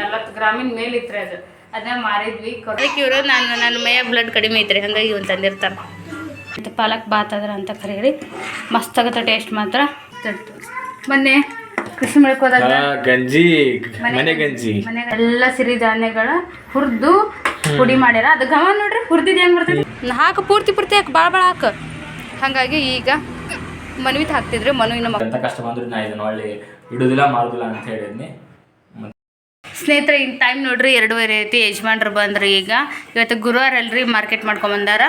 ನಲ್ವತ್ತು ಗ್ರಾಮಿನ ಮೇಲಿತ್ರಿ ಅದು. ಅದನ್ನ ಮಾರಿದ್ವಿ ಕೊಡಕ್ಕೆ ಇವರು ನಾನು ನನ್ನ ಮೈಯ ಬ್ಲಡ್ ಕಡಿಮೆ ಐತ್ರಿ ಹಂಗಾಗಿ ಇವ್ನು ತಂದಿರ್ತಾರೆ ಮತ್ತು ಪಾಲಕ್ ಬಾತ್ ಅದ್ರ ಅಂತ ಕರೀರಿ. ಮಸ್ತ್ ಆಗತ್ತೆ ಟೇಸ್ಟ್ ಮಾತ್ರ. ಮೊನ್ನೆ ಕೃಷಿ ಮೇಳಕ್ಕೆ ಹೋದಾಗ ಗಂಜಿ ಮನೆ ಗಂಜಿ. ಎಲ್ಲ ಸಿರಿಧಾನ್ಯಗಳ ಹುರಿದು ಪುಡಿ ಮಾಡ್ಯಾರ. ಅದು ಗಮನ ನೋಡ್ರಿ ಹುರಿದಿದ್ದು ಹೆಂಗೆ ಬರ್ತೈತಿ? ಹಾಕ ಪೂರ್ತಿ ಪೂರ್ತಿ ಹಾಕಿ ಭಾಳ ಭಾಳ ಹಾಕ. ಹಾಗಾಗಿ ಈಗ ಮನ್ವಿತ್ ಹಾಕ್ತಿದ್ರು ಮನುವಿನ ಮಗ. ಕಷ್ಟ ಬಂದ್ರು ನಾ ಇದನ್ನ ಒಳ್ಳೆ ಇಡುದಿಲ್ಲ ಮಾರುದಿಲ್ಲ ಅಂತ ಹೇಳಿದ್ನಿ. ಸ್ನೇಹಿತರೆ ಈಗ ಟೈಮ್ ನೋಡ್ರಿ, ಎರಡೂವರೆ ಐತಿ ಯಜಮಾನ್ರು ಬಂದ್ರಿ ಈಗ. ಇವತ್ತು ಗುರುವಾರ ಅಲ್ರಿ ಮಾರ್ಕೆಟ್ ಮಾಡ್ಕೊಂಬಂದಾರ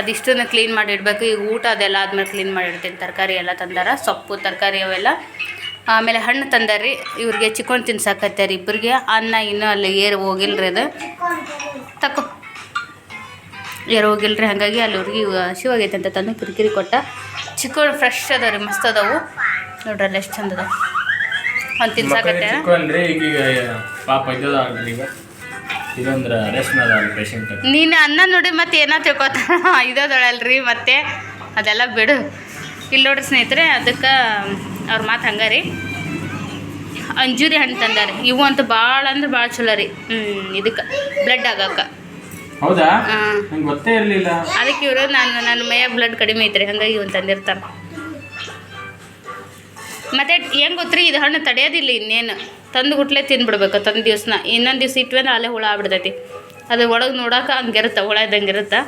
ಅದಿಷ್ಟನ್ನು ಕ್ಲೀನ್ ಮಾಡಿ ಇಡ್ಬೇಕು. ಈಗ ಊಟ ಅದೆಲ್ಲ ಆದ್ಮೇಲೆ ಕ್ಲೀನ್ ಮಾಡಿ ಇಡ್ತೀನಿ. ತರಕಾರಿ ಎಲ್ಲ ತಂದಾರ, ಸೊಪ್ಪು, ತರಕಾರಿ ಅವೆಲ್ಲ. ಆಮೇಲೆ ಹಣ್ಣು ತಂದಾರಿ ಇವ್ರಿಗೆ ಚಿಕ್ಕೊಂಡು ತಿನ್ಸಾಕತ್ತಾರೆ ಇಬ್ಬರಿಗೆ ಅನ್ನ, ಇನ್ನೂ ಅಲ್ಲಿ ಏರು ಹೋಗಿಲ್ರಿ ಅದು. ತಕ್ಕ ಏರು ಹೋಗಿಲ್ರಿ. ಹಾಗಾಗಿ ಅಲ್ಲಿ ಅವ್ರಿಗೆ ಹಸಿವಾಗೈತೆ ಅಂತ ತಂದು ಕಿರಿಕಿರಿ ಕೊಟ್ಟ. ಚಿಕ್ಕೊಂಡು ಫ್ರೆಶ್ ಅದಾವ ರೀ ಮಸ್ತ್ ಅದಾವು. ನೋಡ್ರಿ ಎಷ್ಟು ಚಂದದ ಒಂದು ತಿನ್ಸಾಕತ್ತೆ ಈಗ ಪಾಪ ಇದ್ದದಾಗ್ರಿ ಈಗ ಇದೊಂದ್ರ ರೆಸ್ಟ್ ಅದ ಪೇಷಂಟ್ ನೀನು ಅನ್ನ ನೋಡಿ ಮತ್ತೆ ಏನೋ ತಿಳ್ಕೊತ ಇದೋದಳಲ್ರಿ ಮತ್ತೆ ಅದೆಲ್ಲ ಬಿಡು. ಇಲ್ಲಿ ನೋಡ್ರಿ ಸ್ನೇಹಿತರೆ ಅದಕ್ಕೆ ಅವ್ರ ಮಾತು ಹಂಗಾರಿ ರೀ. ಅಂಜೂರಿ ಹಣ್ಣು ತಂದಾರೆ. ಇವು ಅಂತೂ ಭಾಳ ಅಂದ್ರೆ ಭಾಳ ಚಲೋ ರೀ. ಹ್ಞೂ ಇದಕ್ಕೆ ಬ್ಲಡ್ ಆಗಕ್ಕೆ. ಹೌದಾ? ಗೊತ್ತೇ ಇರಲಿಲ್ಲ. ಅದಕ್ಕೆ ಇವರು ನಾನು ನನ್ನ ಮೈಯಾಗ ಬ್ಲಡ್ ಕಡಿಮೆ ಐತ್ರಿ. ಹಂಗಾಗಿ ಇವನು ತಂದಿರ್ತಾರೆ. ಮತ್ತೆ ಹೆಂಗೆ ಗೊತ್ತ್ರಿ ಇದು ಹಣ್ಣು ತಡೆಯೋದಿಲ್ಲ ಇನ್ನೇನು. ತಂದು ಗುಟ್ಲೆ ತಿಂದ್ಬಿಡ್ಬೇಕು ತಂದು ದಿವ್ಸನ. ಇನ್ನೊಂದು ದಿವ್ಸ ಇಟ್ವಿ ಅಂದ್ರೆ ಅಲ್ಲೇ ಹುಳ ಆಗ್ಬಿಡ್ತೈತಿ. ಅದು ಒಳಗೆ ನೋಡೋಕೆ ಹಂಗಿರುತ್ತೆ ಹುಳ ಇದ್ದಂಗೆ ಇರುತ್ತೆ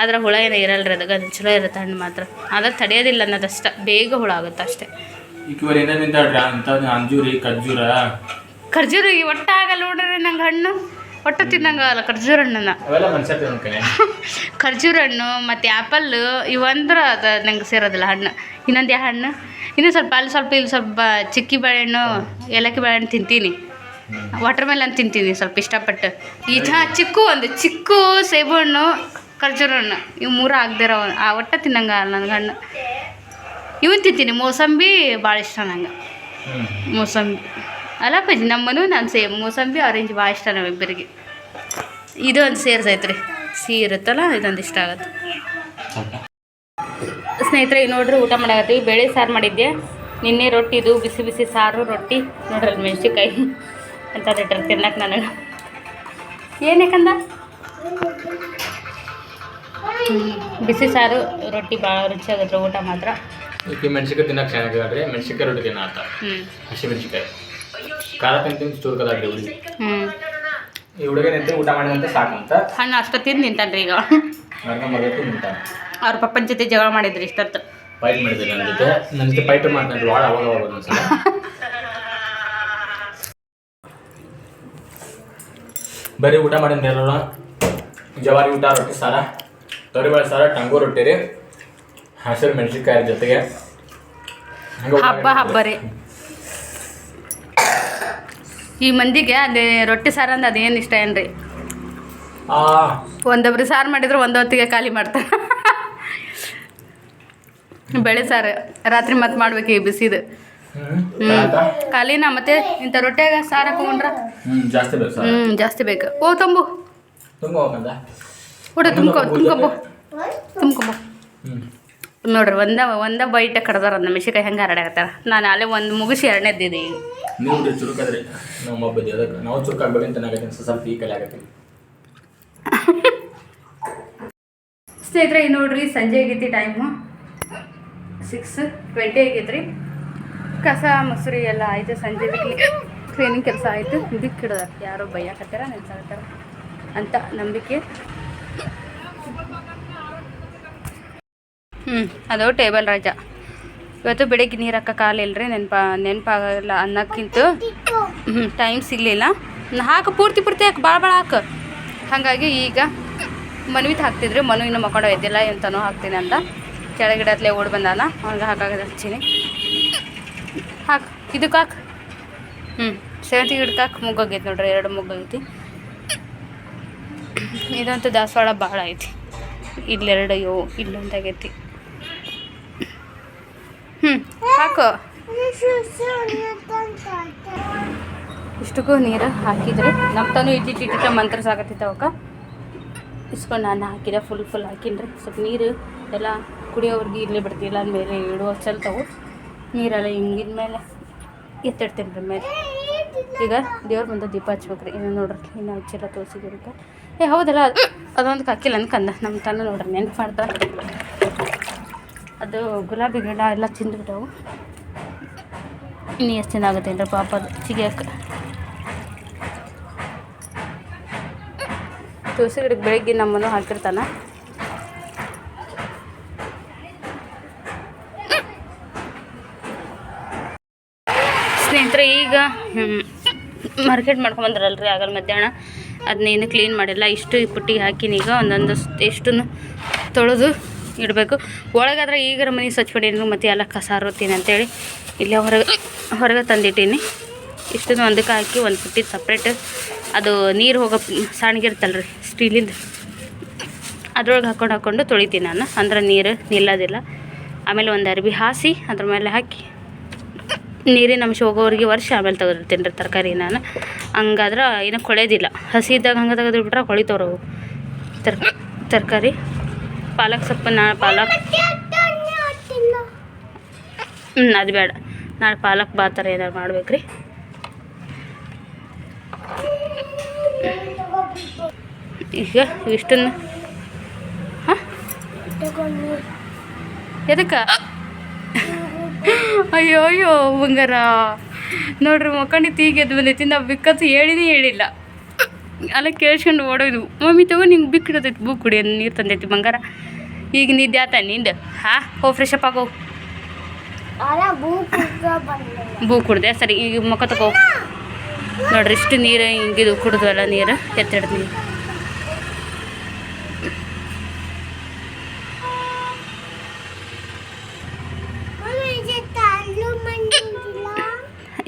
ಆದ್ರೆ ಹುಳ ಏನೋ ಇರಲ್ರಿ ಅದಕ್ಕೆ ಅದು ಚಲೋ ಇರುತ್ತೆ ಹಣ್ಣು ಮಾತ್ರ. ಆದ್ರೆ ತಡೆಯೋದಿಲ್ಲ ಅನ್ನೋದಷ್ಟ ಬೇಗ ಹುಳ ಆಗುತ್ತೆ ಅಷ್ಟೇ. ಖರ್ಜೂರಿ. ಒಟ್ಟಾಗಲ್ಲ ನೋಡ್ರಿ ನಂಗೆ ಹಣ್ಣು. ಒಟ್ಟು ತಿನ್ನಂಗಾಗಲ್ಲ ಖರ್ಜೂರ ಹಣ್ಣನ್ನ ಖರ್ಜೂರ ಹಣ್ಣು ಮತ್ತು ಆ್ಯಪಲ್ ಇವಂದ್ರೆ ಅದು ನಂಗೆ ಸೇರೋದಿಲ್ಲ ಹಣ್ಣು. ಇನ್ನೊಂದು ಯಾವ ಹಣ್ಣು? ಇನ್ನೂ ಸ್ವಲ್ಪ ಅಲ್ಲಿ ಸ್ವಲ್ಪ ಇಲ್ಲಿ ಸ್ವಲ್ಪ ಚಿಕ್ಕಿ ಬಾಳೆಹಣ್ಣು ಏಲಕ್ಕಿ ಬಾಳೆಹಣ್ಣು ತಿಂತೀನಿ. ವಾಟರ್ ಮೆಲನ್ ತಿಂತೀನಿ ಸ್ವಲ್ಪ ಇಷ್ಟಪಟ್ಟು. ಈ ಥರ ಚಿಕ್ಕು ಒಂದು ಚಿಕ್ಕು ಸೇಬು ಹಣ್ಣು ಖರ್ಜೂರ ಹಣ್ಣು ಇವು ಮೂರು ಆಗದಿರೋ ಆ ಒಟ್ಟು ತಿನ್ನಂಗ ನನಗೆ ಹಣ್ಣು. ಇವನ್ ತಿಂತೀನಿ ಮೋಸಂಬಿ ಭಾಳ ಇಷ್ಟ ನಂಗೆ. ಮೋಸಂಬಿ. ಅಲ್ಲಪ್ಪ ಪಜ್ಜಿ ನಮ್ಮನು ನಾನು ಸೇಮ್ ಮೋಸಂಬಿ ಆರೆಂಜ್ ಭಾಳ ಇಷ್ಟ ನಮ್ಮಿಬ್ಬರಿಗೆ ಇದು ಒಂದು ಸೇರ್ಸೈತ್ರಿ ಸಿಹಿ ಇರುತ್ತಲ್ಲ ಇದೊಂದು ಇಷ್ಟ ಆಗುತ್ತೆ. ಸ್ನೇಹಿತರೆ ಈಗ ನೋಡ್ರಿ ಊಟ ಮಾಡಾಕತ್ತೀವಿ. ಬೇಳೆ ಸಾರು ಮಾಡಿದ್ದೆ. ನಿನ್ನೆ ರೊಟ್ಟಿ ಇದು ಬಿಸಿ ಬಿಸಿ ಸಾರು ರೊಟ್ಟಿ. ನೋಡ್ರಿ ಅಲ್ಲಿ ಮೆಣಸಿನ್ಕಾಯಿ ಅಂತ ಇಟ್ಟರೆ ತಿನ್ನಕ್ಕೆ ನನಗೆ. ಏನೇಕಂದ ಬಿಸಿ ಸಾರು ರೊಟ್ಟಿ ಭಾಳ ರುಚಿಯಾಗತ್ತೆ ಊಟ ಮಾತ್ರ. ಮೆಣಸಿಕಾಯಿ ತಿನ್ನಕ್ಕೆ ಚೆನ್ನಾಗಿ ಮೆಣಸಿನ್ಕಾಯಿ ರೊಟ್ಟಿ ತಿನ್ನ ಹಸಿ ಮೆಣಸಿನ್ಕಾಯಿ. ಖಾರ ತಿಂತೀನಿ ಚೂರ್ಕದಾಗ್ರಿ ಹುಡುಗಿ ಹ್ಞೂ ಈ ಹುಡುಗ ನಿಂತು ಊಟ ಮಾಡಿದಂತ ಸಾಕಂತ? ಹಣ್ಣು ಅಷ್ಟು ತಿಂದು ನಿಂತಾನ್ರಿ ಈಗ. ನಿಂತಾನೆ? ಅವ್ರ ಪಪ್ಪನ ಜೊತೆ ಜಗಳ ಮಾಡಿದ್ರಿ ಇಷ್ಟೊತ್ತು. ಫೈಟ್ ಮಾಡಿದ್ರಿ ನನ್ನ ಜೊತೆ? ನನ್ನ ಜೊತೆ ಫೈಟ್ ಮಾಡ್ತಾನೆ ಭಾಳ ಅವಾಗ ಅವಾಗ ಬರೀ ಊಟ ಮಾಡಿದ್ರಿ ಎಲ್ಲರೂ? ಜವಾರಿ ಊಟ ರೊಟ್ಟಿ ಸಾರ? ತೊರಿಬೇಳೆ ಸಾರ ಟಂಗು ರೊಟ್ಟಿ ರೀ. ಹಸಿರು ಮೆಣಸಿನ್ಕಾಯಿ ಜೊತೆಗೆ. ಹಬ್ಬ ಹಬ್ಬ ರೀ. ಈ ಮಂದಿಗೆ ಅದೇ ರೊಟ್ಟಿ ಸಾರು ಅಂದ್ರೆ ಅದೇನು ಇಷ್ಟ ಏನ್ರಿ? ಒಂದೊಬ್ರು ಸಾರು ಮಾಡಿದ್ರು ಒಂದೊತ್ತಿಗೆ ಖಾಲಿ ಮಾಡ್ತಾರೆ. ಬೆಳೆ ಸಾರು ರಾತ್ರಿ ಮತ್ತೆ ಮಾಡ್ಬೇಕು ಈ ಬಿಸಿದು. ಖಾಲಿನ ಮತ್ತೆ ಇಂಥ ರೊಟ್ಟಿಯಾಗ ಸಾರು ಹಾಕೊಂಡ್ರ? ಹ್ಮ್ ಜಾಸ್ತಿ ಬೇಕು ಸರ್. ಹ್ಞೂ ಜಾಸ್ತಿ ಬೇಕು. ಓ ತುಂಬು. ಊಟ ತುಂಬ್ಕೊ ತುಂಬ ತುಂಬ. ಹ್ಮ್. ನೋಡ್ರಿ ಒಂದ ಒಂದ ಬೈಟ ಕಡ್ದಾರ ಒಂದು ಮೆಣಸಿನ್ಕಾಯಿ ಹೆಂಗೆ ಹರಡಾಕತ್ತಾರ ನಾನು ಅಲ್ಲೇ ಒಂದು ಮುಗಿಸಿ ಎರಡನೇದ್ದಿದೆ ಈಗ. ನೀವು ಬಿಡಿ ಚುರುಕದ್ರಿ. ನಮ್ಮ ಒಬ್ಬದ್ದಿ ಅದಕ್ಕೆ ನಾವು ಚುರುಕಾಗ್ಬೇಕಂತ ಆಗತ್ತೀನಿ ಸ್ವಲ್ಪ ಈ ಕಲೆ ಆಗತ್ತೀನಿ ಸ್ನೇಹಿತರೆ ಈಗ ನೋಡ್ರಿ ಸಂಜೆ ಆಗೈತಿ ಟೈಮು ಸಿಕ್ಸ್ ಟ್ವೆಂಟಿ ಆಗೈತ್ರಿ. ಕಸ ಮೊಸರಿ ಎಲ್ಲ ಆಯ್ತು ಸಂಜೆ ಕ್ಲೀನಿಂಗ್ ಕೆಲಸ ಆಯಿತು. ಇದಕ್ಕೆ ಹಿಡ್ದ ಯಾರೋ ಬೈಯಾಕತ್ತಾರ ನೆನ್ಸಾಕತ್ತಾರ ಅಂತ ನಂಬಿಕೆ. ಹ್ಞೂ ಅದು ಟೇಬಲ್ ರಾಜ. ಇವತ್ತು ಬೆಳಿಗ್ಗೆ ನೀರು ಹಾಕೋ ರೀ ನೆನಪ, ನೆನಪಾಗಲ್ಲ ಅನ್ನಕ್ಕಿಂತ. ಹ್ಞೂ ಟೈಮ್ ಸಿಗಲಿಲ್ಲ. ಹಾಕು, ಪೂರ್ತಿ ಪೂರ್ತಿ ಹಾಕಿ ಭಾಳ ಭಾಳ ಹಾಕು. ಹಾಗಾಗಿ ಈಗ ಮನ್ವಿತ್ ಹಾಕ್ತಿದ್ರಿ, ಮನು ಇನ್ನೂ ಮಕ್ಕಳು ಎದ್ದಿಲ್ಲ ಎಂತನೂ ಹಾಕ್ತೀನಿ ಅಂತ ಕೆಳಗಿಡತ್ಲೆ ಓಡಿ ಬಂದಾನ, ಅವ್ನಿಗೆ ಹಾಕಾಗದ ಹಚ್ಚೀನಿ. ಹಾಕು ಇದಕ್ಕೆ ಹಾಕು. ಹ್ಞೂ ಸೇವಂತಿ ಗಿಡಕ್ಕೆ ಹಾಕಿ ಮುಗ್ಗೋಗೈತಿ ನೋಡ್ರಿ, ಎರಡು ಮುಗ್ಗೋಗೈತಿ ಇದಂತೂ ದಾಸವಾಳ ಭಾಳ ಐತಿ. ಇಲ್ಲೆರಡು ಅಯ್ಯೋ ಇಲ್ಲೊಂದಾಗೈತಿ ಹ್ಞೂ ಹಾಕು. ಇಷ್ಟಕ್ಕೂ ನೀರು ಹಾಕಿದ್ರೆ ನಮ್ಮ ತಾನು ಇಟ್ಟಿಟ್ಟು ಇಟ್ಟಿಟ್ಟ ಮಂತ್ರ ಸಾಕತ್ತಿತ್ತು ಅವಕ್ಕ. ಇಸ್ಕೊಂಡು ನಾನು ಹಾಕಿದೆ ಫುಲ್ ಫುಲ್ ಹಾಕಿನ್ರಿ ಸ್ವಲ್ಪ ನೀರು ಎಲ್ಲ ಕುಡಿಯೋವ್ರಿಗೆ ಇಲ್ಲೇ ಬಿಡ್ತಿಲ್ಲ ಅಂದಮೇಲೆ ಇಡುವ ಚಲ್ತಾವು ನೀರೆಲ್ಲ ಹಿಂಗಿದ ಮೇಲೆ ಎತ್ತಿಡ್ತೀನಿ ರೀ ಮೇಲೆ. ಈಗ ದೇವ್ರ ಮುಂದೆ ದೀಪ ಹಚ್ಬೇಕ್ರಿ. ಇನ್ನು ನೋಡ್ರಿ, ಇನ್ನು ಹಚ್ಚಿಲ್ಲ ತೋರಿಸಿದ್ರಿ ಏ, ಹೌದಲ್ಲ, ಅದು ಅದೊಂದು ಕಾಕಿಲ್ಲ ಅನ್ಕಂದ. ನಮ್ಮ ತನ್ನ ನೋಡ್ರಿ, ನೆನ್ಪು ಮಾಡ್ತಾರೆ ಅದು ಗುಲಾಬಿ ಗಿಡ ಎಲ್ಲ ತಿಂದ್ಬಿಟ್ಟವು. ಇನ್ನು ಎಷ್ಟು ದಿನ ಅಂದರೆ ಪಾಪ ಸಿಗಿಯಕ್ಕೆ ತುಳಸಿ ಗಿಡಕ್ಕೆ ಬೆಳಗ್ಗೆ ನಮ್ಮನ್ನು ಹಾಕಿರ್ತಾನ. ಸ್ನೇಹಿತರೆ, ಈಗ ಮಾರ್ಕೆಟ್ ಮಾಡ್ಕೊಂಬಂದ್ರಲ್ರಿ ಆಗಲ್ಲ ಮಧ್ಯಾಹ್ನ. ಅದನ್ನೇನು ಕ್ಲೀನ್ ಮಾಡಿಲ್ಲ. ಇಷ್ಟು ಪುಟ್ಟಿಗೆ ಹಾಕಿನೀಗ ಒಂದೊಂದು ಎಷ್ಟು ತೊಳೆದು ಇಡಬೇಕು. ಒಳಗಾದ್ರೆ ಈಗರ ಮನೆ ಸ್ವಚ್ಛ ಮಾಡೀನಿ ಮತ್ತು ಎಲ್ಲ ಕಸ ರುತ್ತೀನಿ ಅಂತೇಳಿ ಇಲ್ಲೇ ಹೊರಗೆ ಹೊರಗೆ ತಂದಿಟ್ಟೀನಿ. ಇಷ್ಟನ್ನು ಒಂದಕ್ಕೆ ಹಾಕಿ ಒಂದು ಪುಟ್ಟಿ ಸಪ್ರೇಟ್ ಅದು ನೀರು ಹೋಗೋ ಸಣ್ಣಗಿರ್ತಲ್ಲ ರೀ ಸ್ಟೀಲಿಂದು. ಅದ್ರೊಳಗೆ ಹಾಕೊಂಡು ಹಾಕ್ಕೊಂಡು ತೊಳಿತೀನಿ ನಾನು. ಅಂದ್ರೆ ನೀರು ನಿಲ್ಲೋದಿಲ್ಲ. ಆಮೇಲೆ ಒಂದು ಅರ್ಬಿ ಹಾಸಿ, ಅದ್ರ ಮೇಲೆ ಹಾಕಿ ನೀರಿನ ಅಂಶ ಹೋಗೋರಿಗೆ ವರ್ಷ ಆಮೇಲೆ ತೆಗೆದಿರ್ತೀನಿ ರೀ ತರಕಾರಿ ನಾನು. ಹಂಗಾದ್ರೆ ಏನೂ ಕೊಳೆಯೋದಿಲ್ಲ ಹಸಿ ಇದ್ದಾಗ ಹಂಗೆ ತೆಗೆದು ಬಿಟ್ರೆ ಕೊಳಿತವ್ರವು ತರ್, ತರಕಾರಿ. ಪಾಲಕ್ ಸೊಪ್ಪು ನಾಳೆ ಪಾಲಕ್. ಹ್ಞೂ ಅದು ಬೇಡ. ನಾಳೆ ಪಾಲಕ್ ಬಾ ಥರ ಏನಾರು ಮಾಡ್ಬೇಕ್ರಿ. ಈಗ ಇಷ್ಟನ್ನು. ಹಾಂ? ಎದಕ್ಕೆ? ಅಯ್ಯೋ ಅಯ್ಯೋ, ಬಂಗಾರ. ನೋಡ್ರಿ, ಮಕ್ಕಂಡಿ ಈಗ ಎದ್ದು ಬಂದೈತಿ. ನಾವು ಬಿಕ್ಕತ್ತು ಹೇಳಿನೇ ಹೇಳಿಲ್ಲ. ಅಲ್ಲ, ಕೇಳಿಸ್ಕೊಂಡು ಓಡೋದು ಮಮ್ಮಿ ತಗೋ, ನಿಂಗೆ ಬಿಕ್ಕಿಡತೈತಿ. ಬೂ ಕುಡಿ, ನೀರು ತಂದೈತಿ, ಬಂಗಾರ. ಈಗ ನಿದ್ದೆ ಆತ ನಿಂದು? ಹಾಂ? ಹೋ ಫ್ರೆಶ್ ಅಪ್ ಆಗೋ ಬೂ ಕುಡ್ದೆ ಸರಿ ಈಗ ಮುಖ ತಗೋ ನೋಡ್ರಿ ಇಷ್ಟು ನೀರು ಹಿಂಗಿದು ಕುಡಿದ್ವಲ್ಲ ನೀರು? ಎತ್ತಿಡ್ದು ನೀರು.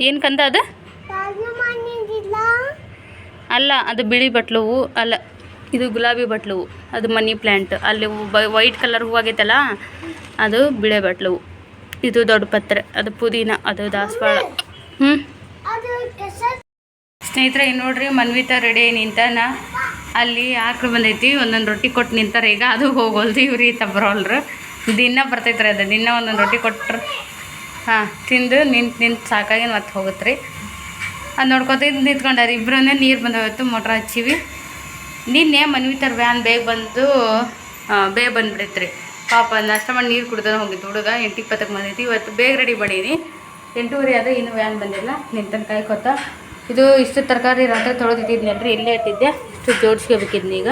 ಏನಕ್ಕಂತ ಅದು? ಅಲ್ಲ ಅದು ಬಿಳಿ ಬಟ್ಲವು ಅಲ್ಲ ಇದು ಗುಲಾಬಿ ಬಟ್ಲು, ಅದು ಮನಿ ಪ್ಲ್ಯಾಂಟ್ ಅಲ್ಲಿ ವೈಟ್ ಕಲರ್ ಹೂವು ಆಗೈತಲ್ಲ, ಅದು ಬಿಳೆ ಬಟ್ಲು. ಇದು ದೊಡ್ಡ ಪತ್ರೆ, ಅದು ಪುದೀನ, ಅದು ದಾಸವಾಳ. ಹ್ಞೂ ಸ್ನೇಹಿತರೆ ನೋಡ್ರಿ, ಮನ್ವಿತ ರೆಡಿ ನಿಂತಾನ. ಅಲ್ಲಿ ಯಾಕೆ ಬಂದೈತಿ, ಒಂದೊಂದು ರೊಟ್ಟಿ ಕೊಟ್ಟು ನಿಂತಾರೆ. ಈಗ ಅದು ಹೋಗೋಲ್ದು, ಇವ್ರಿ ಈತ ದಿನ ಬರ್ತೈತ್ರಿ ಅದು, ದಿನ ಒಂದೊಂದು ರೊಟ್ಟಿ ಕೊಟ್ರು. ಹಾಂ, ತಿಂದು ನಿಂತು ನಿಂತು ಸಾಕಾಗಿ ಮತ್ತೆ ಹೋಗುತ್ತೆ ರೀ ಅದು ನೋಡ್ಕೊತ ನಿಂತ್ಕೊಂಡಾರ ಇಬ್ಬರೂ ನೀರು ಬಂದವತ್ತು ಮೋಟ್ರ್ ಹಚ್ಚಿವಿ. ನಿನ್ನೆ ಮನ್ವಿತರ್ ವ್ಯಾನ್ ಬೇಗ ಬಂದು ಬೇಗ ಬೇಗ ಬಂದ್ಬಿಡೈತ್ರಿ. ಪಾಪ ನಾಷ್ಟ ಮಾಡಿ ನೀರು ಕುಡ್ದು ಹೋಗಿದ್ದು. ಹುಡುಗ ಎಂಟು ಇಪ್ಪತ್ತಕ್ಕೆ ಬಂದೈತಿ. ಇವತ್ತು ಬೇಗ ರೆಡಿ ಮಾಡೀನಿ. ಎಂಟೂವರೆ ಆದರೆ ಇನ್ನೂ ವ್ಯಾನ್ ಬಂದಿಲ್ಲ. ನಿಂತನ ಕೊತ್ತ. ಇದು ಇಷ್ಟು ತರಕಾರಿ ರಾತ್ರಿ ತೊಳೆದಿಟ್ಟಿದ್ನಲ್ರಿ ಇಲ್ಲೇ ಇಟ್ಟಿದ್ದೆ. ಇಷ್ಟು ಜೋಡಿಸ್ಕೋಬೇಕಿದ್ನಿ ಈಗ.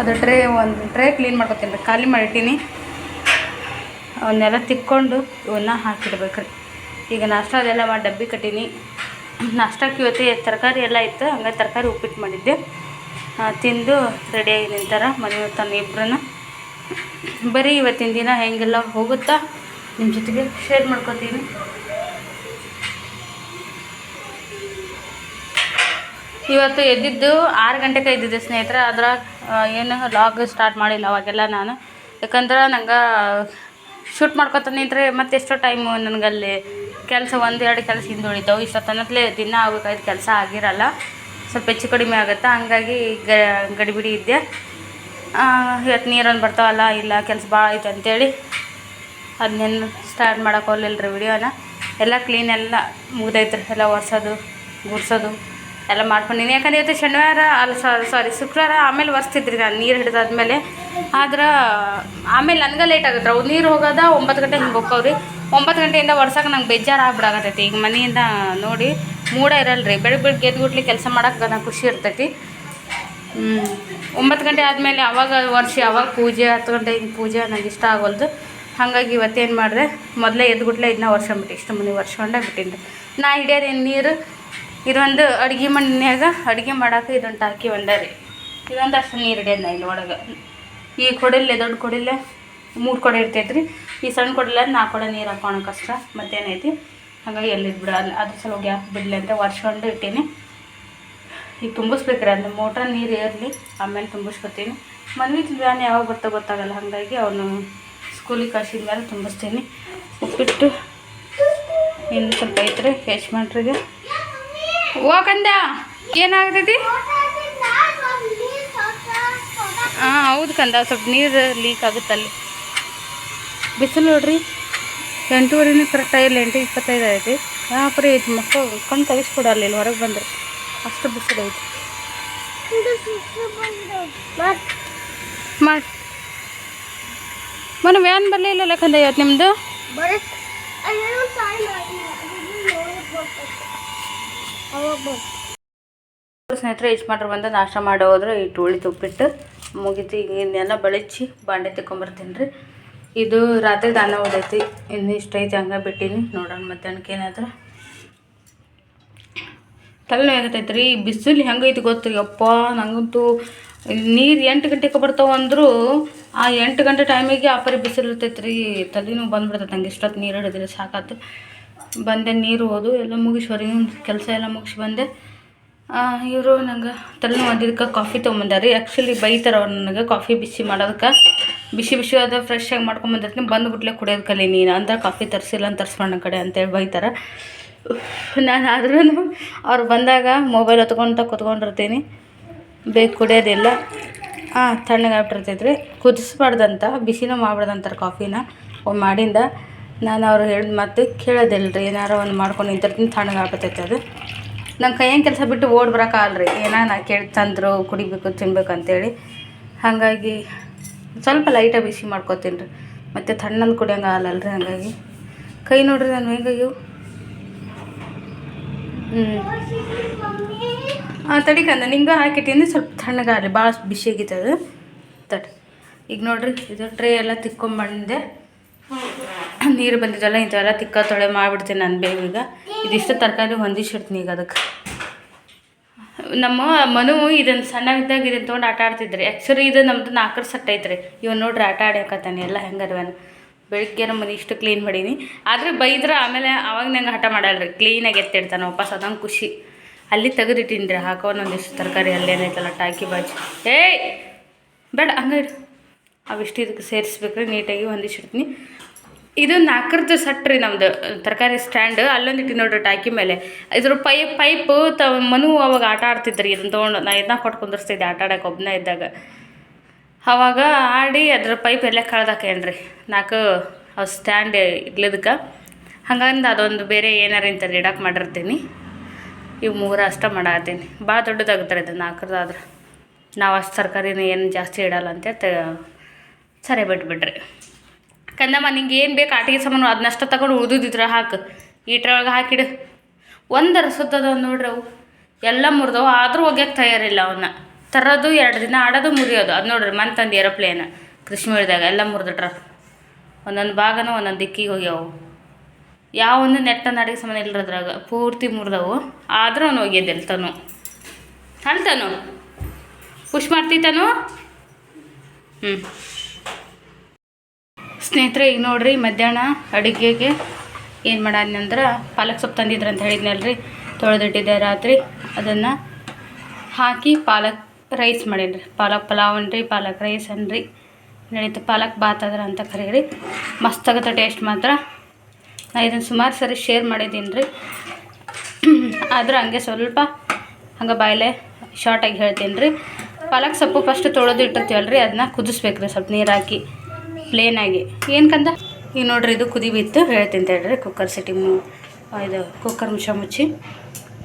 ಅದು ಟ್ರೇ ಒಂದು ಟ್ರೇ ಕ್ಲೀನ್ ಮಾಡ್ಕೊತೀನಿ. ರೀ ಖಾಲಿ ಮಾಡಿಟ್ಟೀನಿ. ಅವನ್ನೆಲ್ಲ ತಿಕ್ಕೊಂಡು ಇವನ್ನ ಹಾಕಿಡ್ಬೇಕು ರೀ ಈಗ ನಾಷ್ಟ ಅದೆಲ್ಲ ಮಾಡಿ ಡಬ್ಬಿ ಕಟ್ಟೀನಿ. ನಾಷ್ಟಕ್ಕೆ ಇವತ್ತು ತರಕಾರಿ ಎಲ್ಲ ಇತ್ತು. ಹಂಗಾಗಿ ತರಕಾರಿ ಉಪ್ಪಿಟ್ಟು ಮಾಡಿದ್ದೆ. ತಿಂದು ರೆಡಿಯಾಗಿ ನಿಂತಾರೆ ಮನೆ ತನ್ನ ಇಬ್ಬರನ್ನ ಬರೀ ಇವತ್ತಿನ ದಿನ ಹೆಂಗೆಲ್ಲ ಹೋಗುತ್ತಾ? ನಿಮ್ಮ ಜೊತೆಗೆ ಶೇರ್ ಮಾಡ್ಕೊತೀನಿ. ಇವತ್ತು ಎದ್ದಿದ್ದು ಆರು ಗಂಟೆಗೆ ಇದ್ದಿದ್ದೆ ಸ್ನೇಹಿತರೆ. ಅದರ ಏನು ಲಾಗ್ ಸ್ಟಾರ್ಟ್ ಮಾಡಿಲ್ಲ ಅವಾಗೆಲ್ಲ ನಾನು. ಯಾಕಂದ್ರೆ ನಂಗೆ ಶೂಟ್ ಮಾಡ್ಕೊತ ಇದ್ರೆ ಮತ್ತೆ ಎಷ್ಟೋ ಟೈಮು ನನಗಲ್ಲಿ ಕೆಲಸ ಒಂದು ಎರಡು ಕೆಲಸ ಹಿಂದುಳಿತಾವೆ. ಇಷ್ಟೊತ್ತನತ್ಲೆ ದಿನ ಆಗ್ಬೇಕಾಯ್ತು ಕೆಲಸ ಆಗಿರಲ್ಲ. ಸ್ವಲ್ಪ ಹೆಚ್ಚು ಕಡಿಮೆ ಆಗುತ್ತೆ? ಹಂಗಾಗಿ ಗ ಗಡಿಬಿಡಿ ಇದ್ದೆ. ಇವತ್ತು ನೀರೊಂದು ಬರ್ತಾವಲ್ಲ, ಇಲ್ಲ ಕೆಲಸ ಭಾಳ ಐತೆ ಅಂತೇಳಿ ಅದನ್ನೇನು ಸ್ಟಾರ್ಟ್ ಮಾಡೋಕ್ಕೆ ಹೋಗಲಿಲ್ಲ ರೀ ವಿಡಿಯೋನ. ಎಲ್ಲ ಕ್ಲೀನ್ ಎಲ್ಲ ಮುಗ್ದೈತ್ರಿ. ಎಲ್ಲ ಒರೆಸೋದು ಗುಡ್ಸೋದು ಎಲ್ಲ ಮಾಡ್ಕೊಂಡಿನಿ. ಯಾಕಂದ್ರೆ ಇವತ್ತು ಶನಿವಾರ, ಅಲ್ಲ ಸಾರಿ ಶುಕ್ರವಾರ ಆಮೇಲೆ ಒರೆಸ್ತಿದ್ರಿ ನಾನು ನೀರು ಹಿಡಿದಾದ್ಮೇಲೆ ಆದ್ರೆ, ಆಮೇಲೆ ನನಗೆ ಲೇಟ್ ಆಗುತ್ತೆ? ಅವು ನೀರು ಹೋಗೋದ ಒಂಬತ್ತು ಗಂಟೆ ಹಿಂಗೆ ಹೋಗ್ತಾವ್ರಿ ಒಂಬತ್ತು ಗಂಟೆಯಿಂದ ಒರ್ಸಕ್ಕೆ ನಂಗೆ ಬೇಜಾರು ಆಗ್ಬಿಡಾಗತ್ತೈತಿ ಈಗ ಮನೆಯಿಂದ ನೋಡಿ ಮೂಡ ಇರಲ್ಲ ರೀ ಬೆಳಗ್ಗೆ ಬೆಳಗ್ಗೆ ಎದ್ಗುಟ್ಲಿ ಕೆಲಸ ಮಾಡೋಕೆ ನಂಗೆ ಖುಷಿ ಇರ್ತೈತಿ. ಒಂಬತ್ತು ಗಂಟೆ ಆದಮೇಲೆ ಅವಾಗ ವರ್ಷ ಅವಾಗ ಪೂಜೆ, ಹತ್ತು ಗಂಟೆ ಹಿಂಗೆ ಪೂಜೆ ನಂಗೆ ಇಷ್ಟ ಆಗೋಲ್ದು. ಹಾಗಾಗಿ ಇವತ್ತೇನು ಮಾಡಿದೆ? ಮೊದಲೇ ಎದ್ಗುಟ್ಲೆ ಇದನ್ನ ವರ್ಷಂಬಿಟ್ಟು ಇಷ್ಟು ಮನೆ ವರ್ಷಕೊಂಡೇ ಬಿಟ್ಟಿನಿ ನಾ ಹಿಡಿಯೋದೇನು ನೀರು? ಇದೊಂದು ಅಡುಗೆ ಮಣ್ಣಿನ್ಯಾಗ ಅಡುಗೆ ಮಾಡೋಕೆ ಇದೊಂದು ಟಾಕಿ ಒಂದ ರೀ. ಇದೊಂದು ಅಷ್ಟು ನೀರು ಹಿಡಿಯೋದು ಇಲ್ಲಿ ಒಳಗೆ ಈ ಕೊಡಿಲ್ಲೆ, ದೊಡ್ಡ ಕೊಡಿಲ್ಲೆ ಮೂರು ಕೊಡೆ ಇರ್ತೈತೆ ರೀ. ಈ ಸಣ್ಣ ಕೊಡಲ್ಲ ನಾಲ್ಕು ಕೊಡೆ ನೀರು ಹಾಕೋಣ ಕಷ್ಟ ಮತ್ತೇನೈತಿ? ಹಾಗಾಗಿ ಎಲ್ಲಿದ್ದು ಬಿಡ ಅದ್ರ ಸಲ ಗ್ಯಾಪ್ ಬಿಡಲಿ ಅಂತ ಒರ್ಸ್ಕೊಂಡು ಇಟ್ಟೀನಿ. ಈಗ ತುಂಬಿಸ್ಬೇಕ್ರಿ ಅಂದ್ರೆ ಮೋಟ್ರ್ ನೀರು ಏರಲಿ, ಆಮೇಲೆ ತುಂಬಿಸ್ಕೊತೀನಿ. ಮನ್ವಿತ್ ವ್ಯಾನ್ ಯಾವಾಗ ಬರ್ತಾ ಗೊತ್ತಾಗಲ್ಲ. ಹಾಗಾಗಿ ಅವನು ಸ್ಕೂಲಿಗೆ ಕಳ್ಸಿದ ಮೇಲೆ ತುಂಬಿಸ್ತೀನಿ. ಉಪ್ಪಿಟ್ಟು ಇನ್ನು ಸ್ವಲ್ಪ ಐತ್ರಿ ಯಜಮಾನ್ರಿಗೆ ಹೋಗಂದ ಏನಾಗ್ತೈತಿ? ಹಾಂ ಹೌದು ಕಂದ, ಸ್ವಲ್ಪ ನೀರು ಲೀಕ್ ಆಗುತ್ತೆ ಅಲ್ಲಿ ಬಿಸಿಲು ನೋಡ್ರಿ ಎಂಟೂವರೆನೇ ಕರೆಕ್ಟ್ ಆಗಿಲ್ಲ ಎಂಟು ಇಪ್ಪತ್ತೈದು ಆಗೈತಿ. ಯಾಪ್ರಿ ಇದು ಮಕ್ಕಳು, ಕಣ್ಣು ತೆಗಿಸ್ಕೊಡಲ್ಲ ಇಲ್ಲಿ ಹೊರಗೆ ಬಂದರೆ. ಅಷ್ಟು ಬಿಸಿಲು ಐತಿ. ಮಾಡಿ ವ್ಯಾನ್ ಬರಲಿಲ್ಲ ಲಕ್ಕಂದ ಇವತ್ತು ನಿಮ್ಮದು ಸ್ನೇಹಿತರೆ ಇಷ್ಟು ಮಾಡ್ರೆ ಬಂದು ನಾಷ್ಟ ಮಾಡಿ ಹೋದ್ರೆ ಇಟ್ಟು ಉಳಿ ತುಪ್ಪಿಟ್ಟು ಮುಗಿತು. ಈಗ ಇನ್ನೆಲ್ಲ ಬೆಳಚಿ ಬಾಂಡೆ ತೆಕ್ಕೊಂಬರ್ತೀನಿ ರೀ. ಇದು ರಾತ್ರಿ ದಾನ ಹೊಡೈತಿ ಇನ್ನು ಇಷ್ಟೈತಿ ಹಂಗೆ ಬಿಟ್ಟೀನಿ. ನೋಡೋಣ ಮಧ್ಯಾಹ್ನಕ್ಕೆ ಏನಾದ್ರೆ. ತಲೆ ಆಗತೈತೆ ರೀ? ಬಿಸಿಲು ಹೆಂಗೈತಿ ಗೊತ್ತು ಅಪ್ಪ ನಂಗಂತೂ ನೀರು ಎಂಟು ಗಂಟೆಗೆ ಬರ್ತಾವ ಅಂದರೂ ಆ ಎಂಟು ಗಂಟೆ ಟೈಮಿಗೆ ಆ ಪರಿ ಬಿಸಿಲು ಇರ್ತೈತೆ ರೀ. ತಲೆನೋವು ಬಂದ್ಬಿಡ್ತೈತೆ. ನಂಗೆ ಇಷ್ಟೊತ್ತು ನೀರು ಹಿಡಿದ್ರೆ ಸಾಕಾತು. ಬಂದೆ, ನೀರು ಹೋದು, ಎಲ್ಲ ಮುಗಿಸಿ ಹೊರಗಿನ ಕೆಲಸ ಎಲ್ಲ ಮುಗಿಸಿ ಬಂದೆ. ಇವರು ನಂಗೆ ತಲೆ ಅದಕ್ಕೆ ಕಾಫಿ ತೊಗೊಂಬಂದಾರೆ. ಆ್ಯಕ್ಚುಲಿ ಬೈತಾರೆ ಅವ್ರು ನನಗೆ ಕಾಫಿ ಬಿಸಿ ಮಾಡೋದಕ್ಕೆ. ಬಿಸಿ ಬಿಸಿ ಅದು ಫ್ರೆಶ್ ಆಗಿ ಮಾಡ್ಕೊಂಬಂದಿರ್ತೀನಿ. ಬಂದುಬಿಟ್ಲೆ ಕುಡಿಯೋದು ಕಲಿ ನೀನು ಅಂದ್ರೆ ಕಾಫಿ ತರಿಸಿಲ್ಲ ಅಂತ ತರಿಸ್ಕೊಂಡ ಕಡೆ ಅಂತೇಳಿ ಬೈತಾರೆ. ನಾನು ಆದ್ರೂ ಅವ್ರು ಬಂದಾಗ ಮೊಬೈಲ್ ಹೊತ್ಕೊಂತ ಕೂತ್ಕೊಂಡಿರ್ತೀನಿ. ಬೇಗ ಕುಡಿಯೋದಿಲ್ಲ. ಹಾಂ ತಣ್ಣಗಾಗ್ಬಿಟ್ಟಿರ್ತೈತೆ ರೀ ಕುದಿಸ್ಬಾರ್ದಂತ, ಬಿಸಿನೂ ಮಾಡ್ಬಾರ್ದಂತಾರೆ ಕಾಫಿನ. ಮಾಡಿಂದ. ನಾನು ಅವ್ರು ಹೇಳಿದ ಮಾತು ಕೇಳೋದಿಲ್ಲ ರೀ. ಏನಾರು ಒಂದು ಮಾಡ್ಕೊಂಡು ನಿಂತಿರ್ತೀನಿ ತಣ್ಣಗಾಗ್ಬಿಡ್ತೈತೆ ಅದು. ನನ್ನ ಕೈಯಂಗೆ ಕೆಲಸ ಬಿಟ್ಟು ಓಡ್ ಬರೋಕ್ಕಾಗಲ್ಲ ರೀ ಏನೋ ನಾ ಕೇಳಿ ತಂದರು, ಕುಡಿಬೇಕು, ತಿನ್ಬೇಕು ಅಂತೇಳಿ. ಹಾಗಾಗಿ ಸ್ವಲ್ಪ ಲೈಟಾಗಿ ಬಿಸಿ ಮಾಡ್ಕೊತೀನಿ ರೀ. ಮತ್ತು ತಣ್ಣಂದು ಕುಡಿಯೋಂಗೆ ಆಗಲ್ಲ ರೀ ಹಾಗಾಗಿ. ಕೈ ನೋಡ್ರಿ ನಾನು ಹೆಂಗಾಗ್ಯವು ಹ್ಞೂ ತಡಿಕಂದ ನಿಂಗೆ ಹಾಕಿಟ್ಟಿಂದ ಸ್ವಲ್ಪ ತಣ್ಣಗಾಗಲಿ ಭಾಳ ಬಿಸಿ ಆಗೈತೆ ಅದು. ತಡಿ. ಈಗ ನೋಡ್ರಿ, ಇದು ಟ್ರೇ ಎಲ್ಲ ತಿಕ್ಕೊಂಬಂದೆ ನೀರು ಬಂದಿದ್ದಲ್ಲ ಇಂಥವೆಲ್ಲ ತಿಕ್ಕ ತೊಳೆ ಮಾಡಿಬಿಡ್ತೀನಿ ನಾನು ಬೇಗ ಇದಿಷ್ಟು ತರಕಾರಿ ಹೊಂದಿಸಿಡ್ತೀನಿ ಈಗ ಅದಕ್ಕೆ. ನಮ್ಮ ಮನು ಇದನ್ನು ಸಣ್ಣವಿದ್ದಾಗ ಇದನ್ನು ತೊಗೊಂಡು ಆಟ ಆಡ್ತಿದ್ರಿ. ಆ್ಯಕ್ಚುಲಿ ಇದು ನಮ್ಮದು ನಾಲ್ಕರ ಸಟ್ ಐತ್ರಿ. ಇವನು ನೋಡ್ರಿ ಆಟ ಆಡ್ಯಾಕತ್ತಾನೆ, ಎಲ್ಲ ಹೆಂಗರ್ವನು ಬೆಳಿಗ್ಗೆ ನಮ್ಮ ಮನೆ ಇಷ್ಟು ಕ್ಲೀನ್ ಮಾಡೀನಿ. ಆದರೆ ಬೈದ್ರೆ ಆಮೇಲೆ ಅವಾಗ ನಂಗೆ ಹಠ ಮಾಡಲ್ಲ ರೀ ಕ್ಲೀನಾಗಿ ಎತ್ತಿಡ್ತಾನೆ, ವಾಪಸ್ ಅದಂಗೆ ಖುಷಿ. ಅಲ್ಲಿ ತೆಗೆದಿಟ್ಟಿನಿ ರೀ ಹಾಕೋ ಒಂದೊಂದಿಷ್ಟು ತರಕಾರಿ ಅಲ್ಲೇನೈತಲ್ಲ ಟಾಕಿ ಬಾಜಿ. ಏಯ್! ಬೇಡ, ಹಂಗೆ ಇಡು ಅವಿಷ್ಟು ಇದಕ್ಕೆ ಸೇರಿಸ್ಬೇಕ್ರಿ, ನೀಟಾಗಿ ಹೊಂದಿಸಿಡ್ತೀನಿ ಇದು ನಾಲ್ಕರದ್ದು ಸಟ್ ರೀ ನಮ್ದು, ತರಕಾರಿ ಸ್ಟ್ಯಾಂಡ್ ಅಲ್ಲೊಂದು ಇಟ್ಟು ನೋಡ್ರಿ ಟಾಕಿ ಮೇಲೆ. ಇದ್ರ ಪೈಪ್ ಪೈಪು ತ ಮನು ಅವಾಗ ಆಟ ಆಡ್ತಿದ್ರಿ ಇದನ್ನ ತೊಗೊಂಡು ನಾ ಇದನ್ನ ಕೊಟ್ಟು ಕುಂದಿರ್ಸ್ತಿದ್ದೆ ಆಟ ಆಡಕ್ಕೆ ಒಬ್ಬನೇ ಇದ್ದಾಗ. ಅವಾಗ ಆಡಿ ಅದ್ರ ಪೈಪ್ ಎಲ್ಲ ಕಳ್ದಾಕೇನ್ರಿ ನಾಲ್ಕು ಅವು ಸ್ಟ್ಯಾಂಡ್ ಇರ್ಲಿದಕ್ಕೆ ಹಂಗಂದು ಅದೊಂದು ಬೇರೆ ಏನಾರು ಇಂಥದ್ದು ಇಡಕ್ಕೆ ಮಾಡಿರ್ತೀನಿ. ಇವು ಮೂರು ಅಷ್ಟ ಮಾಡತ್ತೀನಿ ಭಾಳ ದೊಡ್ಡದಾಗುತ್ತಾರೆ ಇದು ನಾಲ್ಕರದಾದ್ರೆ ನಾವು ಅಷ್ಟು ತರಕಾರಿನ ಏನು ಜಾಸ್ತಿ ಇಡಲ್ಲ ಅಂತ ಸರಿ ಬಿಟ್ಬಿಟ್ರಿ. ಕಂದಮ್ಮ, ನಿಂಗೆ ಏನು ಬೇಕು ಆಟಿಗೆ ಸಾಮಾನು ಅದನ್ನಷ್ಟು ತಗೊಂಡು ಉಳಿದಿದ್ರ ಹಾಕು. ಈಟ್ರೊಳಗೆ ಹಾಕಿಡು. ಒಂದು ಸುತ್ತದ ನೋಡ್ರಿ ಅವು. ಎಲ್ಲ ಮುರಿದವು. ಆದರೂ ಒಗ್ಯಕ್ಕೆ ತಯಾರಿಲ್ಲ ಅವನ್ನ. ತರೋದು ಎರಡು ದಿನ ಆಡೋದು ಮುರಿಯೋದು. ಅದು ನೋಡ್ರಿ ಮಂತಂದು ತಂದು ಏರೋಪ್ಲೇನ್ ಕೃಷ್ಣ ಹೇಳಿದಾಗ ಎಲ್ಲ ಮುರಿದಿಟ್ರ ಒಂದೊಂದು ಭಾಗನೂ ಒಂದೊಂದು ದಿಕ್ಕಿಗೆ ಹೋಗ್ಯಾವು. ಯಾವ ಒಂದು ನೆಟ್ಟ ಅಡಿಗೆ ಸಮಾನ ಇಲ್ಲ ಅದ್ರಾಗ. ಪೂರ್ತಿ ಮುರಿದವು. ಆದರೂ ಅವನು ಒಗ್ಯದಿಲ್ಲ ತನು. ಅಲ್ತಾನು ಪುಷ್ ಮಾಡ್ತಿತ್ತಾನು ಹ್ಞೂ ಸ್ನೇಹಿತರೆ, ಈಗ ನೋಡಿರಿ, ಮಧ್ಯಾಹ್ನ ಅಡುಗೆಗೆ ಏನು ಮಾಡಾನಂದ್ರೆ ಪಾಲಕ್ ಸೊಪ್ಪು ತಂದಿದ್ರು ಅಂತ ಹೇಳಿದ್ನಲ್ರಿ. ತೊಳೆದಿಟ್ಟಿದ್ದೆ ರಾತ್ರಿ. ಅದನ್ನು ಹಾಕಿ ಪಾಲಕ್ ರೈಸ್ ಮಾಡೀನಿ ಪಾಲಕ್ ಪಲಾವ್ ಅನ್ರಿ, ಪಾಲಕ್ ರೈಸ್ ಅನ್ರಿ. ನಡೀತು ಪಾಲಕ್ ಬಾತ್ ಅದ್ರ ಅಂತ ಕರೀರಿ. ಮಸ್ತ್ ಆಗುತ್ತೆ ಟೇಸ್ಟ್ ಮಾತ್ರ. ನಾ ಇದನ್ನು ಸುಮಾರು ಸರಿ ಶೇರ್ ಮಾಡಿದ್ದೀನಿ ರೀ ಆದ್ರೆ ಹಂಗೆ ಸ್ವಲ್ಪ ಹಂಗೆ ಬಾಯಲೆ ಶಾರ್ಟಾಗಿ ಹೇಳ್ತೀನಿ ರೀ ಪಾಲಕ್ ಸೊಪ್ಪು ಫಸ್ಟ್ ತೊಳೆದು ಇಟ್ಟಿರ್ತೀವಲ್ಲ ರೀ ಅದನ್ನ ಕುದಿಸ್ಬೇಕು ರೀ ಸ್ವಲ್ಪ ನೀರು ಹಾಕಿ. ಪ್ಲೇನಾಗಿ ಕಂದ? ಈಗ ನೋಡ್ರಿ ಇದು ಕುದಿ ಬಿತ್ತು. ಹೇಳ್ತೀನಿ ಹೇಳ್ರಿ ಕುಕ್ಕರ್ ಸಿಟಿ ಇದು ಕುಕ್ಕರ್ ಮುಚ್ಚ ಮುಚ್ಚಿ.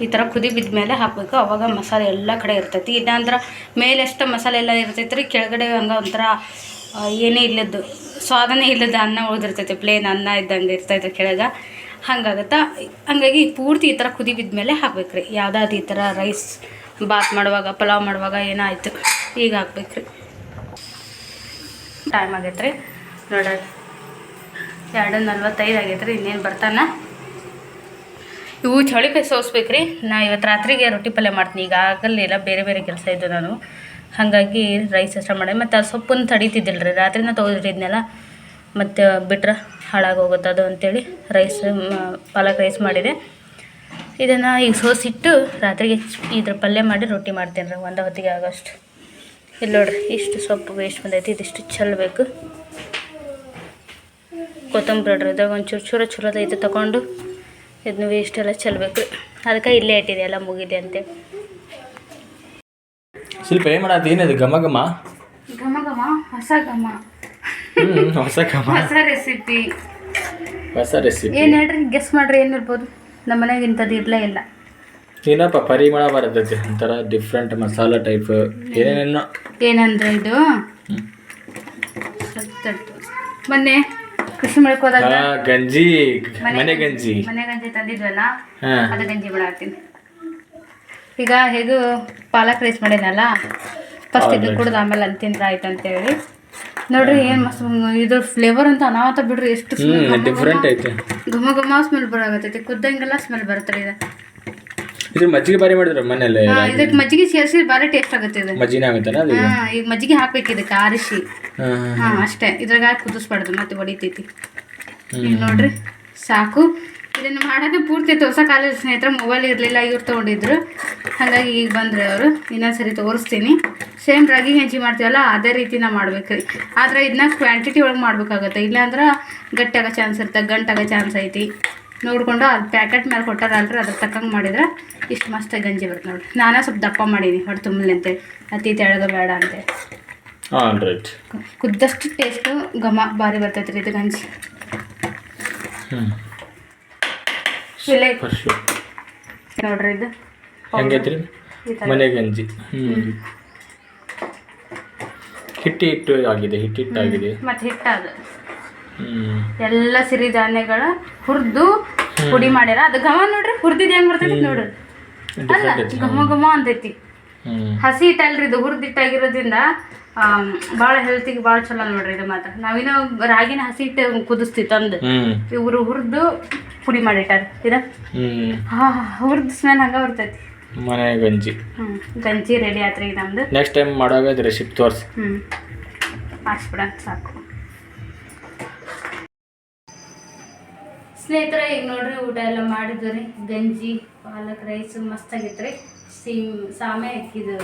ಈ ಥರ ಕುದಿ ಬಿದ್ದ ಮೇಲೆ ಹಾಕಬೇಕು. ಅವಾಗ ಮಸಾಲೆ ಎಲ್ಲ ಕಡೆ ಇರ್ತೈತಿ. ಇಲ್ಲಾಂದ್ರೆ ಮೇಲೆಷ್ಟು ಮಸಾಲೆ ಎಲ್ಲ ಇರ್ತೈತೆ ರೀ ಕೆಳಗಡೆ ಹಂಗೆ ಒಂಥರ ಏನೇ ಇಲ್ಲದ್ದು, ಸ್ವಾದನೇ ಇಲ್ಲದ ಅನ್ನ ಉಳಿದಿರ್ತೈತಿ. ಪ್ಲೇನ್ ಅನ್ನ ಇದ್ದಂಗೆ ಇರ್ತೈತೆ ಕೆಳಗೆ. ಹಂಗಾಗತ್ತಾ? ಹಂಗಾಗಿ ಪೂರ್ತಿ ಈ ಥರ ಕುದಿ ಬಿದ್ದ ಮೇಲೆ ಹಾಕ್ಬೇಕು ರೀ ಯಾವುದಾದ್ರು ಈ ಥರ ರೈಸ್ ಬಾತ್ ಮಾಡುವಾಗ, ಪಲಾವ್ ಮಾಡುವಾಗ ಏನಾಯ್ತು, ಈಗ ಹಾಕ್ಬೇಕು ರೀ ಟೈಮ್ ಆಗೈತೆ ರೀ ನೋಡ್ರಿ ಎರಡು ನಲ್ವತ್ತೈದು ಆಗೈತೆ ರೀ, ಇನ್ನೇನು ಬರ್ತಾನ? ಇವು ಚಳಿಕಾಯಿ ಸೋಸ್ಬೇಕು ರೀ ನಾ ಇವತ್ತು ರಾತ್ರಿಗೆ ರೊಟ್ಟಿ ಪಲ್ಯ ಮಾಡ್ತೀನಿ. ಈಗ ಇಲ್ಲ ಬೇರೆ ಬೇರೆ ಕೆಲಸ ಇದ್ದು ನಾನು. ಹಾಗಾಗಿ ರೈಸ್ ಅಷ್ಟ ಮಾಡಿ. ಮತ್ತು ಆ ಸೊಪ್ಪನ್ನು ತಡೀತಿದ್ದಿಲ್ಲ ರೀ ರಾತ್ರಿನ ತೊಗೊಂಡಿದ್ನೆಲ್ಲ ಮತ್ತು ಬಿಟ್ರೆ ಹಾಳಾಗೋಗುತ್ತೆ ಅದು ಅಂತೇಳಿ ರೈಸ್ ಪಾಲಕ್ ರೈಸ್ ಮಾಡಿದೆ. ಇದನ್ನು ಈಗ ಸೋಸಿಟ್ಟು ರಾತ್ರಿಗೆ ಇದ್ರ ಪಲ್ಯ ಮಾಡಿ ರೊಟ್ಟಿ ಮಾಡ್ತೀನಿ ರೀ, ಒಂದು ಹೊತ್ತಿಗೆ ಆಗೋಷ್ಟು. ಇಲ್ಲಿ ನೋಡ್ರಿ, ಇಷ್ಟು ಸೊಪ್ಪು ವೇಸ್ಟ್ ಬಂದೈತಿ, ಇದಿಷ್ಟು ಚೆಲ್ಲಬೇಕು ಕೊತ್ತಂಬರಿ ನೋಡ್ರಿ ಇದ್ರಾಗ ಒಂಚೂರು ಚೂರ ಚೂರದ ಐತೆ ತಗೊಂಡು ಇದನ್ನ ವೇಸ್ಟ್ ಎಲ್ಲ ಚೆಲ್ಬೇಕು. ಅದಕ್ಕೆ ಇಲ್ಲೇ ಇಟ್ಟಿದೆ ಎಲ್ಲ ಮುಗಿದೆ ಅಂತೇಳಿ ಶಿಲ್ಪ ಏನು ಮಾಡೋದು ಏನದು ಘಮ ಘಮ? ಘಮ ಘಮ ಹೊಸ ಘಮ. ಹೊಸ ಘಮ. ಹೊಸ ರೆಸಿಪಿ ಹೊಸ ರೆಸಿಪಿ ಏನು ಹೇಳ್ರಿ ಗೆಸ್ ಮಾಡ್ರಿ ಏನಿರ್ಬೋದು ನಮ್ಮ ಮನೆಗೆ ಇಂಥದ್ದು ಇರಲೇ ಇಲ್ಲ. ಏನಪ್ಪ ಪರಿಮಳ ಬರ್ತೈತಿ ಒಂಥರ ಡಿಫ್ರೆಂಟ್ ಮಸಾಲ ಟೈಪ್ ಏನೇನೋ. ಏನಂದ್ರೆ ಇದು. ಮೊನ್ನೆ ಕೃಷಿ ಮೇಳಕ್ಕೆ ಹೋದಾಗ ಆ, ಗಂಜಿ ಮನೆ ಗಂಜಿ ಮನೆ ಗಂಜಿ ತಂದಿದ್ವಲ್ಲ ಹಾ. ಅದು ಗಂಜಿ ಮಾಡಾಕ್ತೀನಿ ಈಗ ಇದು ಪಾಲಕ್ ರೈಸ್ ಮಾಡಿದ್ನಲ್ಲ ಫಸ್ಟ್ ಇದು Alright. ಕುಡ್ದು ಆಮೇಲೆ ಅಲ್ಲಿ ತಿಂದ್ರೆ ಆಯ್ತು ಅಂತೇಳಿ. ನೋಡ್ರಿ ಏನ್ ಮಸ್ತ್ ಇದ್ರ ಫ್ಲೇವರ್ ಅಂತ ಅನಾಹುತ ಬಿಡ್ರಿ ಎಷ್ಟು ಹ್ಮ್ ಡಿಫ್ರೆಂಟ್ ಐತೆ. ಘಮ ಘಮ ಸ್ಮೆಲ್ ಬರಾಗತ್ತೈತಿ ಕುದ್ದಂಗೆಲ್ಲ ಸ್ಮೆಲ್ ಬರುತ್ತೆ ಇದು ಇದು ಮಜ್ಜಿಗೆ ಬಾರಿ ಮಾಡಿದ್ರು ಮನೇಲಿ ಇದಕ್ಕೆ ಮಜ್ಜಿಗೆ ಸೇರಿಸಿ ಬಾರಿ ಟೇಸ್ಟ್ ಆಗುತ್ತೆ ಇದು. ಮಜ್ಜಿಗೆ ಆಗುತ್ತಲ್ಲ ಅದು? ಹಾ ಈಗ ಮಜ್ಜಿಗೆ ಹಾಕ್ಬೇಕು ಇದಕ್ಕೆ ಆರಿಸಿ. ಹಾ ಅಷ್ಟೇ. ಇದ್ರಾಗ ಹಾಕಿ ಕುದಿಸ್ಬಾರ್ದು ಮತ್ತೆ ಹೊಡಿತೈತಿ. ಈಗ ನೋಡ್ರಿ ಸಾಕು. ಇದನ್ನು ಮಾಡೋದು ಪೂರ್ತಿ ತೋರ್ಸಕ್ಕಾಗಲ್ಲ ಸ್ನೇಹಿತರೆ ಮೊಬೈಲ್ ಇರಲಿಲ್ಲ ಇವ್ರು ತೊಗೊಂಡಿದ್ರು. ಹಾಗಾಗಿ ಈಗ ಬಂದ್ರೆ ಅವರು ಇನ್ನೊಂದ್ಸರಿ ತೋರಿಸ್ತೀನಿ. ಸೇಮ್ ರಾಗಿ ಗಂಜಿ ಮಾಡ್ತೀವಲ್ಲ ಅದೇ ರೀತಿನ ಮಾಡ್ಬೇಕು. ಆದ್ರೆ ಇದನ್ನ ಕ್ವಾಂಟಿಟಿ ಒಳಗೆ ಮಾಡ್ಬೇಕಾಗತ್ತೆ. ಇಲ್ಲಾಂದ್ರೆ ಆಗೋ ಚಾನ್ಸ್ ಇರ್ತದೆ ಗಂಟಾಗೋ ಚಾನ್ಸ್ ಐತಿ. ನೋಡ್ಕೊಂಡು ಅದು ಪ್ಯಾಕೆಟ್ ಮೇಲೆ ಕೊಟ್ಟಾರಲ್ರಿ ಅದ್ರ ತಕ್ಕಂಗೆ ಮಾಡಿದ್ರೆ ಇಷ್ಟು ಮಸ್ತ್ ಗಂಜಿ ಬರುತ್ತೆ ನೋಡಿ. ನಾನೇ ಸ್ವಲ್ಪ ದಪ್ಪ ಮಾಡೀನಿ ಹೊಟ್ಟೆ ತುಂಬಲಿ ಅಂತೆ ಅತಿ ತೆಳಗ ಬೇಡ ಅಂತೆ. ಕುದ್ದಷ್ಟು ಟೇಸ್ಟು ಘಮ ಭಾರಿ ಬರ್ತೈತೆ ರೀ ಇದು ಗಂಜಿ. ಇಲ್ಲೇ ನೋಡ್ರಿ ಇದು. ಹೆಂಗೈತ್ರಿ? ಮನೆ ಗಂಜಿ. ಹಿಟ್ಟು ಹಿಟ್ಟು ಆಗಿದೆ ಹಿಟ್ಟು ಹಿಟ್ಟಾಗಿದೆ ಮತ್ತೆ ಹಿಟ್ಟದು. ಎಲ್ಲ ಸಿರಿಧಾನ್ಯಗಳ ಹುರಿದು ಪುಡಿ ಮಾಡ್ಯಾರ ಅದು ಘಮ ನೋಡ್ರಿ ಹುರಿದಿದ್ದು ಹೆಂಗ್ ಬರ್ತೈತಿ ನೋಡ್ರಿ ಅಲ್ಲ ಘಮ ಘಮ ಅಂತೈತಿ. ಹಸಿ ಹಿಟ್ಟಲ್ರಿ ಇದು ಹುರಿದಿಟ್ಟಾಗಿರೋದ್ರಿಂದ ಭಾಳ ಹೆಲ್ತಿಗೆ ಭಾಳ ಚಲೋ ನೋಡ್ರಿ ಇದು ಮಾತ್ರ. ನಾವಿನ ರಾಗಿನ ಹಸಿ ಇಟ್ಟು ಕುದಿಸ್ತಿ ತಂದು. ಇವ್ರು ಹುರಿದು ಪುಡಿ ಮಾಡಿಟ್ಟಾರ. ಇದ ಹುರಿದು ಸ್ಮೆಲ್ ಹಂಗ ಬರ್ತೈತಿ. ಮನೆ ಗಂಜಿ. ಗಂಜಿ ರೆಡಿ ಆತ್ರಿ ನಮ್ದು. ನೆಕ್ಸ್ಟ್ ಟೈಮ್ ಮಾಡೋವಾಗ ರೆಸಿಪಿ ತೋರಿಸಿ. ಹ್ಮ್. ಹಾಕ್ಸ್ಬಿಡ ಸಾಕು. ಸ್ನೇಹಿತರೆ, ಈಗ ನೋಡ್ರಿ ಊಟ ಎಲ್ಲ ಮಾಡಿದ್ವಿ ಗಂಜಿ, ಪಾಲಕ್, ರೈಸ್ ಮಸ್ತಾಗಿತ್ತು ರೀ ಸೀಮ್, ಸಾಮೆ ಅಕ್ಕಿದು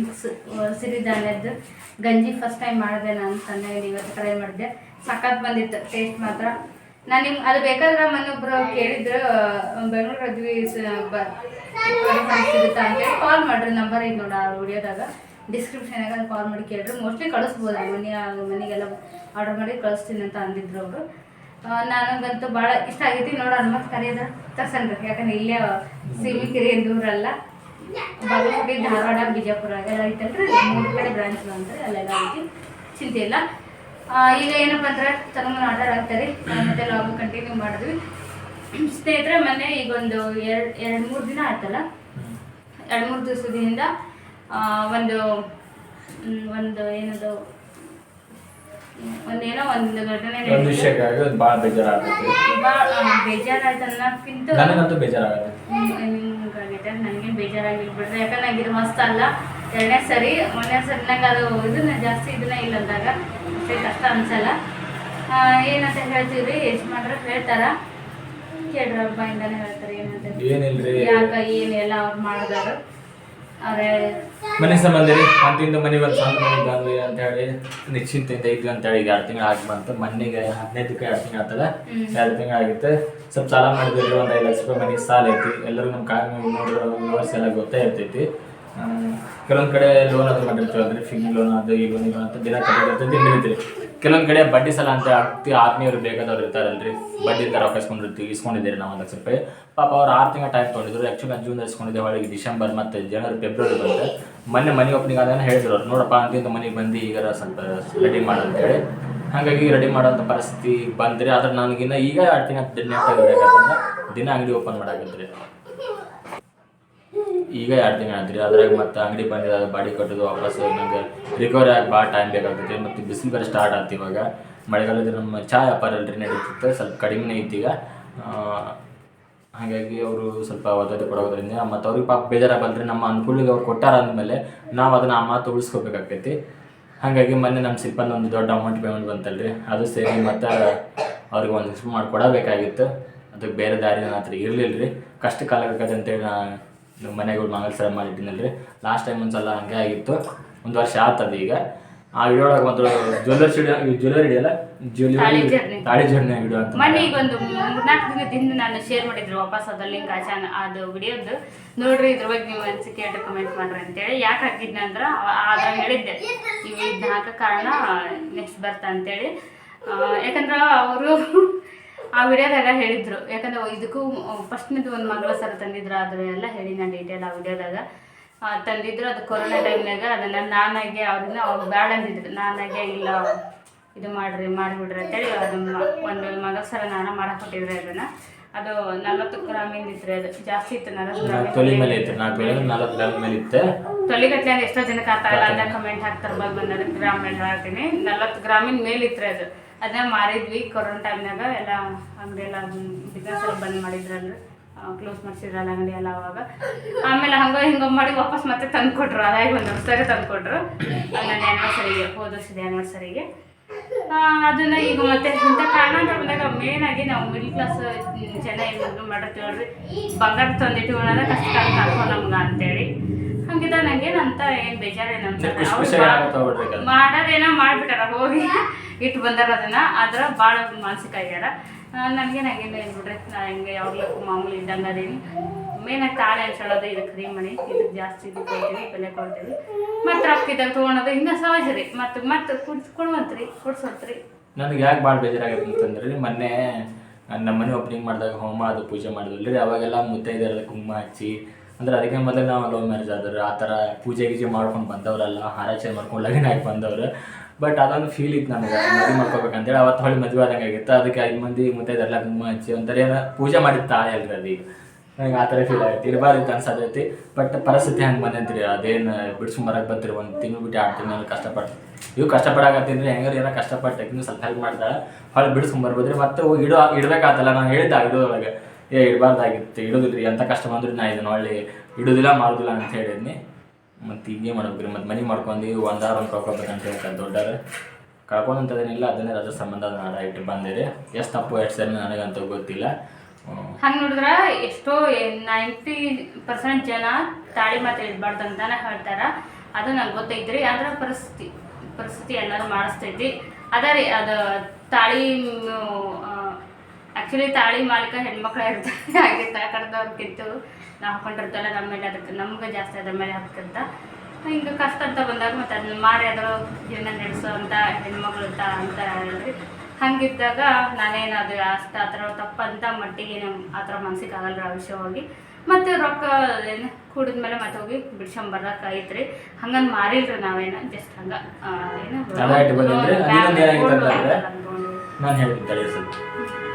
ಮಿಕ್ಸ್ ಸಿರಿಧಾನ್ಯದ್ದು ಗಂಜಿ ಫಸ್ಟ್ ಟೈಮ್ ಮಾಡಿದೆ ನಾನು ತಂದೆ ಇವತ್ತು ಟ್ರೈ ಮಾಡಿದೆ ಸಖತ್ ಬಂದಿತ್ತು ಟೇಸ್ಟ್ ಮಾತ್ರ. ನಾನು ನಿಮ್ಗೆ ಅದು ಬೇಕಾದ್ರೆ ಮನೊಬ್ಬರು ಕೇಳಿದ್ರು ಬೆಂಗಳೂರು ಅದ್ವಿ ಸಿಗುತ್ತಾ ಅಂತ ಕಾಲ್ ಮಾಡಿರಿ. ನಂಬರ್ ಈಗ ನೋಡಿ ಆ ವಿಡಿಯೋದಾಗ. ಡಿಸ್ಕ್ರಿಪ್ಷನಾಗ ಕಾಲ್ ಮಾಡಿ ಕೇಳಿದ್ರು. ಮೋಸ್ಟ್ಲಿ ಕಳಿಸ್ಬೋದು? ಮನೆ, ಮನೆಗೆಲ್ಲ ಆರ್ಡರ್ ಮಾಡಿ ಕಳಿಸ್ತೀನಿ ಅಂತ ಅಂದಿದ್ರು ಅವರು. ನನಗಂತೂ ಭಾಳ ಇಷ್ಟ ಆಗೈತಿ. ನೋಡೋಣ ಮತ್ತೆ ತರ್ಸನ್ ತರ್ಸನ್ರಿ. ಯಾಕಂದ್ರೆ ಇಲ್ಲೇ ಸಿಮಿಕಿರಿ ದೂರಲ್ಲ ಬಾಗಲಕೋಟೆ, ಧಾರವಾಡ, ಬಿಜಾಪುರ ಎಲ್ಲ ಐತಲ್ರಿ. ಮೂರು ಕಡೆ ಬ್ರಾಂಚ್ ಅಂದ್ರೆ ಅಲ್ಲೆಲ್ಲ ಐತಿ. ಚಿಂತೆ ಇಲ್ಲ. ಈಗ ಏನಪ್ಪ ಅಂದ್ರೆ ತಗೊಂಡು ಆರ್ಡರ್ ಆಗ್ತಾರೆ ಮತ್ತೆ ಲಾಗ್ ಕಂಟಿನ್ಯೂ ಮಾಡಿದ್ವಿ. ಸ್ನೇಹಿತರೆ, ಮೊನ್ನೆ ಈಗ ಒಂದು ಎರಡು ಎರಡು ಮೂರು ದಿನ ಆಯ್ತಲ್ಲ? ಎರಡು ಮೂರು ದಿವಸದಿಂದ ಒಂದು ಒಂದು ಏನದು ಒಂದೇನೋ ಒಂದು ಘಟನೆ ಒಂದು. ವಿಷಯಕ್ಕಾಗಿ ಭಾಳ ಬೇಜಾರಾಗ್ತೈತಿ ಭಾಳ ನನಗಂತೂ ಬೇಜಾರಾಗತ್ತೆ. ನಿಮ್ಗಾಗೈತೆ ಬೇಜಾರಾಗಿಲ್ಲ ಬಿಡ್ರಿ ಯಾಕಂದ್ರೆ ಇದು ಮಸ್ತ್ ಅಲ್ಲ. ಎರಡನೇ ಸರಿ ಮೊನ್ನೆ ಸರಿ ನಂಗೆ ಅದು ಇದನ್ನ ಜಾಸ್ತಿ ಇದನ್ನ ಇಲ್ಲ ಅಂದಾಗ ಅಷ್ಟೇ ಕಷ್ಟ ಅನ್ಸಲ್ಲ. ಏನಂತ ಹೇಳ್ತೀವಿ ಮಾಡ್ರ ಹೇಳ್ತಾರ? ಕೇಳ್ರ ಇಂದಾನೆ ಹೇಳ್ತಾರೆ ಏನಂತ ಏನಿಲ್ರಿ? ಯಾಕ ಏನು ಎಲ್ಲ ಅವ್ರು ಮಾಡಿದಾರ? ಮನೆ ಸಂಬಂಧಿ ಅಂತಿಂದ ಮನೆ ಬಂದು ಸ್ವಂತ ಮನೆ ಬಂದ್ವಿ ಅಂತ ಹೇಳಿ ನಿಶ್ಚಿಂತೆಯಿಂದ ಇದ್ವಿ ಅಂತ ಹೇಳಿ ಈಗ ಎರಡು ತಿಂಗಳು ಆಗಿ ಬಂತು. ಮನೆಗೆ ಹದಿನೈದಕ್ಕೆ ಎರಡು ತಿಂಗಳು ಆಗ್ತದ. ಎರಡು ತಿಂಗಳು ಆಗಿತ್ತು. ಸ್ವಲ್ಪ ಸಾಲ ಮಾಡಿದ್ರು ಒಂದು ಐದು ಲಕ್ಷ ರೂಪಾಯಿ ಮನೆಗೆ ಸಾಲ ಐತಿ. ಎಲ್ಲರೂ ನಮ್ಮ ಕಾಯಿ ನೋಡಿದ್ರೆ ವ್ಯವಸ್ಥೆ ಎಲ್ಲ ಗೊತ್ತೇ ಇರ್ತೈತಿ. ಕೆಲವೊಂದು ಕಡೆ ಲೋನ್ ಅದು ಮಾಡಿರ್ತೀವಿ ಅಂದ್ರೆ ಫಿಂಗ್ ಲೋನ್ ಅದು ಈ ಲೋನ್ ಅಂತ ದಿನ ಕಟ್ಟಿರ್ತೈತಿ ಇರ್ತೀವಿ ಕೆಲವೊಂದ್ ಕಡೆ ಬಡ್ಡಿ ಸಾಲ ಅಂತ ಹಾಕ್ತಿ ಆತ್ಮೀಯರು ಬೇಕಾದವ್ರು ಇರ್ತಾರಲ್ರಿ. ಬಡ್ಡಿ ತರ ಇಸ್ಕೊಂಡಿರ್ತೀವಿ ಇಸ್ಕೊಂಡಿದ್ದೀರಿ ನಾವು ಒಂದು ಲಕ್ಷ ರೂಪಾಯಿ. ಪಾಪ ಅವ್ರು ಆರು ತಿಂಗಳ ಟೈಮ್ ತೊಗೊಂಡಿದ್ರು ಆ್ಯಕ್ಚುಲಿ ಜೂನ್ ಇಸ್ಕೊಂಡಿದ್ದೆ ಒಳಗೆ ಡಿಸೆಂಬರ್ ಮತ್ತೆ ಜನವರಿ, ಫೆಬ್ರವರಿ ಬಂತೆ. ಮೊನ್ನೆ ಮನೆ ಓಪನಿಂಗ್ ಆದಾಗ ಹೇಳಿದ್ರು ಅವ್ರು, ನೋಡಪ್ಪ ಅಂತಿಂದ ಮನೆಗೆ ಬಂದು ಈಗ ಸ್ವಲ್ಪ ರೆಡಿ ಮಾಡು ಅಂತ ಹೇಳಿ. ಹಾಗಾಗಿ ರೆಡಿ ಮಾಡೋಂಥ ಪರಿಸ್ಥಿತಿ ಬಂದ್ರಿ ಆದ್ರೆ ನನಗಿನ್ನ ಈಗ ಆರು ತಿಂಗಳ ದಿನ ದಿನ ಅಂಗಡಿ ಓಪನ್ ಮಾಡಾಕತ್ರಿ. ಈಗ ಎರಡು ತಿಂಗಳು ಅಂತೀರಿ ಅದ್ರಾಗ ಮತ್ತೆ ಅಂಗಡಿ ಬಂದಿದೆ ಬಾಡಿ ಕಟ್ಟೋದು ವಾಪಸ್ ನಂಗೆ ರಿಕವರಿ ಆಗಿ ಭಾಳ ಟೈಮ್ ಬೇಕಾಗ್ತೈತಿ. ಮತ್ತು ಬಿಸಿಲು ಬೇರೆ ಸ್ಟಾರ್ಟ್ ಆಗ್ತಿ ಇವಾಗ. ಮಳೆಗಾಲದ ನಮ್ಮ ಚಾ ವ್ಯಾಪಾರ ಅಲ್ರಿ ನಡೀತಿತ್ತು. ಸ್ವಲ್ಪ ಕಡಿಮೆ ಐತಿ ಈಗ. ಹಾಗಾಗಿ ಅವರು ಸ್ವಲ್ಪ ಒತ್ತಡ ಕೊಡೋದ್ರಿಂದ ಮತ್ತು ಅವ್ರಿಗೆ ಪಾಪ ಬೇಜಾರಾಗಲ್ರಿ. ನಮ್ಮ ಅನುಕೂಲಿಗೆ ಅವ್ರು ಕೊಟ್ಟಾರ ಅಂದಮೇಲೆ ನಾವು ಅದನ್ನ ಆ ಮಾತು ಉಳಿಸ್ಕೋಬೇಕಾಗ್ತೈತಿ. ಹಾಗಾಗಿ ಮೊನ್ನೆ ನಮ್ಮ ಸಿಬ್ಬಂದಿ ಒಂದು ದೊಡ್ಡ ಅಮೌಂಟ್ ಪೇಮೆಂಟ್ ಬಂತಲ್ರಿ. ಅದು ಸೇರಿ ಮತ್ತು ಅವ್ರಿಗೆ ಒಂದು ಮಾಡಿ ಕೊಡಬೇಕಾಗಿತ್ತು. ಅದಕ್ಕೆ ಬೇರೆ ದಾರಿ ನನ್ನ ಹತ್ರ ಇರಲಿಲ್ಲ ರೀ ಕಷ್ಟ ಕಾಲ ಅಂತೇಳಿ ನಾ ನಮ್ಮ ಮನೆಗಳು ಮಂಗಲ ಸರ ಮಾಡಿಟ್ಟಿನಲ್ರಿ. ಲಾಸ್ಟ್ ಟೈಮ್ ಒಂದು ಸಲ ಹಂಗೆ ಆಗಿತ್ತು. ಒಂದು ವರ್ಷ ಆತದ ಈಗ. ಆ ವಿಡಿಯೋ ಒಳಗೆ ಒಂದು ಸ್ಟುಡಿಯೋ ಜ್ಯುವೆಲ್ಲರಿ ತಾಳಿ ಜ್ಯುವೆಲ್ಲರಿ ಜರ್ನಿ. ತಾಳಿ ಜರ್ನಿ ವಿಡಿಯೋ ಅಂತ. ಮೊನ್ನೆ ಈಗ ಒಂದು ಮೂರ್ನಾಲ್ಕು ದಿನದಿಂದ ನಾನು ಶೇರ್ ಮಾಡಿದ್ರು ವಾಪಸ್ ಅದು ಲಿಂಕ್ ಚಾನ ಅದು ವಿಡಿಯೋದು. ನೋಡ್ರಿ ಇದ್ರ ಬಗ್ಗೆ ನೀವು ಅನಿಸಿಕೆ ಹೇಳ್ರಿ ಕಮೆಂಟ್ ಮಾಡ್ರಿ ಅಂತೇಳಿ. ಯಾಕೆ ಹಾಕಿದ್ನ ಅಂದ್ರೆ ಅದ್ರಾಗ ಹೇಳಿದ್ದೆ. ಇವು ಇದ್ನ ಹಾಕೋ ಕಾರಣ ನೆಕ್ಸ್ಟ್ ಬರ್ತಾ ಅಂತೇಳಿ. ಆ, ಯಾಕಂದ್ರೆ ಅವರು ಆ ವಿಡಿಯೋದಾಗ ಹೇಳಿದ್ರು. ಯಾಕಂದ್ರೆ ಇದಕ್ಕೂ ಫಸ್ಟ್ನೇದು ಒಂದು ಮಂಗಳ ಸರ ತಂದಿದ್ರು ಅದನ್ನೆಲ್ಲ ಎಲ್ಲ ಹೇಳಿ ನಾನು ಡೀಟೇಲ್ ಆ ವಿಡಿಯೋದಾಗ. ತಂದಿದ್ರು ಅದು ಕೊರೋನಾ ಟೈಮ್ನಾಗ ಅದನ್ನು ನಾನಾಗೆ ಅವ್ರನ್ನ ಅವ್ರು ಬ್ಯಾಡ ಅಂದಿದ್ರು. ನಾನಾಗೆ ಇಲ್ಲ ಇದು ಮಾಡ್ರಿ ಮಾಡಿಬಿಡ್ರಿ ಅಂತೇಳಿ ಅದನ್ನು ಒಂದು ಮಂಗಳ ಸರ ನಾನ ಮಾಡಕ್ ಕೊಟ್ಟಿದ್ರೆ ಅದನ್ನ. ಅದು ನಲವತ್ತು ಗ್ರಾಮಿಂದ ಇತ್ತು ಅದು ಜಾಸ್ತಿ ಇತ್ತು ನಲವತ್ತು ತೊಲಿ ಮೇಲೆ ಇತ್ತು. ನಾಲ್ಕು ತೊಲಿ ಗ್ರಾಮ್ ಮೇಲೆ ಇತ್ತು ತೊಲಿಗಟ್ಲೆ ಅಂದ್ರೆ ಎಷ್ಟೋ ಜನಕ್ಕೆ ಆತ ಇಲ್ಲ ಅಂತ ಕಮೆಂಟ್ ಹಾಕ್ತಾರೆ ಬಂದು ಬಂದ ಗ್ರಾಮ್ ಮೇಲೆ ಹಾಕ್ತೀನಿ ನಲ್ವತ್ತು ಗ್ರಾಮಿನ ಮೇಲೆ ಇತ್ತು ಅದು. ಅದನ್ನ ಮಾರಿದ್ವಿ ಕೊರೋನಾ ಟೈಮ್ನಾಗ ಎಲ್ಲ ಅಂಗಡಿ ಎಲ್ಲ ಬಿಸ್ನೆಸ್ ಎಲ್ಲ ಬಂದ್ ಮಾಡಿದ್ರಲ್ರಿ. ಕ್ಲೋಸ್ ಮಾಡಿಸಿದ್ರಲ್ಲ ಅಂಗಡಿ ಎಲ್ಲ ಅವಾಗ. ಆಮೇಲೆ ಹಂಗ ಹಿಂಗ ಮಾಡಿ ವಾಪಸ್ ಮತ್ತೆ ತಂದು ಕೊಟ್ರು ಅದಾಗಿ ಒಂದು ವರ್ಷದಾಗ ತಂದು ಕೊಟ್ರು ನನ್ನ ಆ್ಯನಿವರ್ಸರಿಗೆ ಹೋದ ವರ್ಷದ ಆ್ಯನಿವರ್ಸರಿಗೆ ಅದನ್ನ ಈಗ ಮತ್ತೆ ಇಂಥ ಅಂತ ಬಂದಾಗ ಮೇನ್ ಆಗಿ ನಾವು ಮಿಡ್ಲ್ ಕ್ಲಾಸ್ ಜನ ಏನು ಮಾಡಿರ್ತೀವಿ ನೋಡ್ರಿ? ಬಂಗಾರ ತಂದಿಟ್ಟು ಕಷ್ಟ ಕರ್ಕೊ ನಮ್ಗೆ ಅಂತೇಳಿ. ಹಂಗಿದ ನಂಗೇನು ಅಂತ ಏನು ಬೇಜಾರೇನು ಅಂತ ಮಾಡದೇನೋ ಮಾಡ್ಬಿಟ್ಟಾರ ಹೋಗಿ ಇಟ್ಟು ಬಂದಾರ ಅದನ್ನ. ಆದ್ರೆ ಭಾಳ ಮಾನಸಿಕ ಆಗ್ಯಾರ ನನಗೆ ನಂಗೇನು ಏನು ಬಿಡ್ರಿ. ನಾ ಹಿಂಗೆ ಯಾವಾಗಲೂ ಮಾಮೂಲಿ ಇದ್ದಂಗೆ ಅದೀನಿ. ಮೇನಾಗಿ ತಾಳೆ ಅನ್ಸೋದು ಇದು ಕ್ರೀಮ್ ಮಣಿ ಇದಕ್ಕೆ ಜಾಸ್ತಿ ಇದು ಕೊಡ್ತೀವಿ ಬೆಲೆ ಕೊಡ್ತೀವಿ ಮತ್ತು ರೊಕ್ಕ ಇದ್ದಾಗ ತೊಗೊಳೋದು ಹಿಂಗೆ ಸಹಜ ರೀ. ಮತ್ತು ಮತ್ತೆ ಕುಡ್ಸ್ ಕೊಡುವಂತ್ರಿ ಕೊಡ್ಸೋತ್ರಿ. ನನಗೆ ಯಾಕೆ ಭಾಳ ಬೇಜಾರಾಗೈತೆ ಅಂತಂದ್ರೆ ಮೊನ್ನೆ ನಮ್ಮ ಮನೆ ಓಪನಿಂಗ್ ಮಾಡಿದಾಗ ಹೋಮ ಅದು ಪೂಜೆ ಮಾಡಿದ್ರಿ ಅವಾಗೆಲ್ಲ ಮುತ್ತೈದೆಲ್ಲ ಕುಂಕುಮ ಹಚ್ಚಿ ಅಂದ್ರೆ ಅದಕ್ಕೆ ಮೊದಲು ನಾವು ಲವ್ ಮ್ಯಾರೇಜ್ ಆದ್ರೆ ಆ ಥರ ಪೂಜೆ ಗೀಜೆ ಮಾಡ್ಕೊಂಡು ಬಂದವರಲ್ಲ ಹಾರಾಚೆ ಮಾಡ್ಕೊಂಡು ಲಗ್ನ ಆಗಿ ಬಂದವ್ರು. ಬಟ್ ಅದೊಂದು ಫೀಲ್ ಇತ್ತು ನನಗೆ ಮದುವೆ ಮಾಡ್ಕೋಬೇಕಂತೇಳಿ. ಅವತ್ತು ಹೊಳ್ಳಿ ಮದುವೆ ಆದಂಗೆ ಆಗಿತ್ತು ಅದಕ್ಕೆ ಐದು ಮಂದಿ ಮುತ್ತೈದೆಲ್ಲ ಕುಂಕುಮ ಹಚ್ಚಿ ಒಂಥರ ಏನೋ ಪೂಜೆ ಮಾಡಿದ ತಾಳೆ ಅಲ್ರಿ ಅದು ನನಗೆ ಆ ಥರ ಫೀಲ್ ಆಗೈತಿ ಇರಬಾರ್ದು ಅನ್ಸತೈತಿ ಬಟ್ ಪರಿಸ್ಥಿತಿ ಹಂಗೆ ಬಂದಂತ್ರಿ. ಅದೇನು ಬಿಡ್ಸ್ಕೊಂಬರಕ್ಕೆ ಬರ್ತೀರಿ ಒಂದು ತಿಂಗಳು ಬಿಟ್ಟು ಆಡ್ತೀನಿ ತಿಂಗಳು ಕಷ್ಟಪಟ್ಟು ಇವು ಕಷ್ಟಪಡಾಕತ್ತೀನಿ ಹೆಂಗಾರ ಏನೋ ಕಷ್ಟಪಟ್ಟು ಸ್ವಲ್ಪ ಹೆಲ್ಪ್ ಮಾಡ್ತಾಳೆ ಹೊಳ್ಳಿ ಬಿಡಿಸ್ಕೊಂಬರ್ಬೋದ್ರಿ. ಮತ್ತೆ ಇಡೋ, ಇಡ್ಬೇಕಾತಲ್ಲ, ನಾನು ಹೇಳಿದ್ದೆ ಇಡೋದೊಳಗೆ ಏ, ಇಡಬಾರ್ದಾಗಿತ್ತು. ಇಡೋದಿಲ್ರಿ ಎಂಥ ಕಷ್ಟ ಬಂದ್ರು ನಾ ಇದನ್ನ ಒಳ್ಳೆ ಇಡೋದಿಲ್ಲ, ಮಾಡೋದಿಲ್ಲ ಅಂತ ಹೇಳಿದ್ನಿ. ಮತ್ತು ಹಿಂಗೆ ಮಾಡ್ಬೇಕ್ರಿ ಮತ್ತು ಮನೆ ಮಾಡ್ಕೊಂಡು ಒಂದಾರ ಒಂದು ಕಳ್ಕೊಬೇಕಂತ ಹೇಳ್ತಾರೆ ದೊಡ್ಡವ್ರೆ. ಕಳ್ಕೊಂಡಂಥದ್ದೇನಿಲ್ಲ ಅದನ್ನೇ ಅದ್ರ ಸಂಬಂಧ ಅದನ್ನ ಆಡ ಇಟ್ಟು ಬಂದಿದೆ. ಎಷ್ಟು ತಪ್ಪು, ಎಷ್ಟು ಸರಿ ನನಗಂತೂ ಗೊತ್ತಿಲ್ಲ. ಹಂಗೆ ನೋಡಿದ್ರ, ಎಷ್ಟೋ ನೈಂಟಿ ಪರ್ಸೆಂಟ್ ಜನ ತಾಳಿ ಮಾತು ಇಡಬಾರ್ದು ಅಂತಾನೆ ಹೇಳ್ತಾರ. ಅದು ನಂಗೆ ಗೊತ್ತೈತ್ರಿ. ಅದರ ಪರಿಸ್ಥಿತಿ ಪರಿಸ್ಥಿತಿ ಎಲ್ಲರೂ ಮಾಡಿಸ್ತೈತಿ ಅದ ರೀ, ಅದು ತಾಳಿ ಆ್ಯಕ್ಚುಲಿ ತಾಳಿ ಮಾಲೀಕ ಹೆಣ್ಮಕ್ಳು ಇರ್ತಾರೆ ಹಾಗೆ ಕಡ್ದವ್ರಿಗಿಂತ ನಾವು ಹಾಕೊಂಡಿರ್ತಲ್ಲ ನಮ್ಮ ಮೇಲೆ ಅದಕ್ಕೆ ನಮ್ಗೆ ಜಾಸ್ತಿ ಅದ್ರ ಮೇಲೆ ಹಾಕಂತ ಹಿಂಗೆ ಕಷ್ಟ ಅಂತ ಬಂದಾಗ ಮತ್ತು ಅದನ್ನ ಮಾರಿ ಅದ್ರ ಜೀವನ ನಡೆಸೋ ಅಂತ ಹೆಣ್ಮಕ್ಳು ಅಂತ ಅಂತ ಹೇಳಿದ್ರಿ. ಹಂಗಿದ್ದಾಗ ನಾನೇನು ಅದು ಅಷ್ಟು ಆ ಥರ ತಪ್ಪಂತ ಮಟ್ಟಿಗೆ ಏನು ಆ ಥರ ಮನ್ಸಿಗೆ ಆಗಲ್ಲ ರೀ ವಿಷಯ ಹೋಗಿ. ಮತ್ತೆ ರೊಕ್ಕ ಏನು ಕುಡಿದ್ಮೇಲೆ ಮತ್ತೆ ಹೋಗಿ ಬಿಡ್ಸ್ಕೊಂಬರ್ಲಕ್ಕ ಐತ್ರಿ ಹಂಗಂದ್ ಮಾರಿಲ್ರಿ ನಾವೇನು ಜಸ್ಟ್ ಹಂಗ ಏನು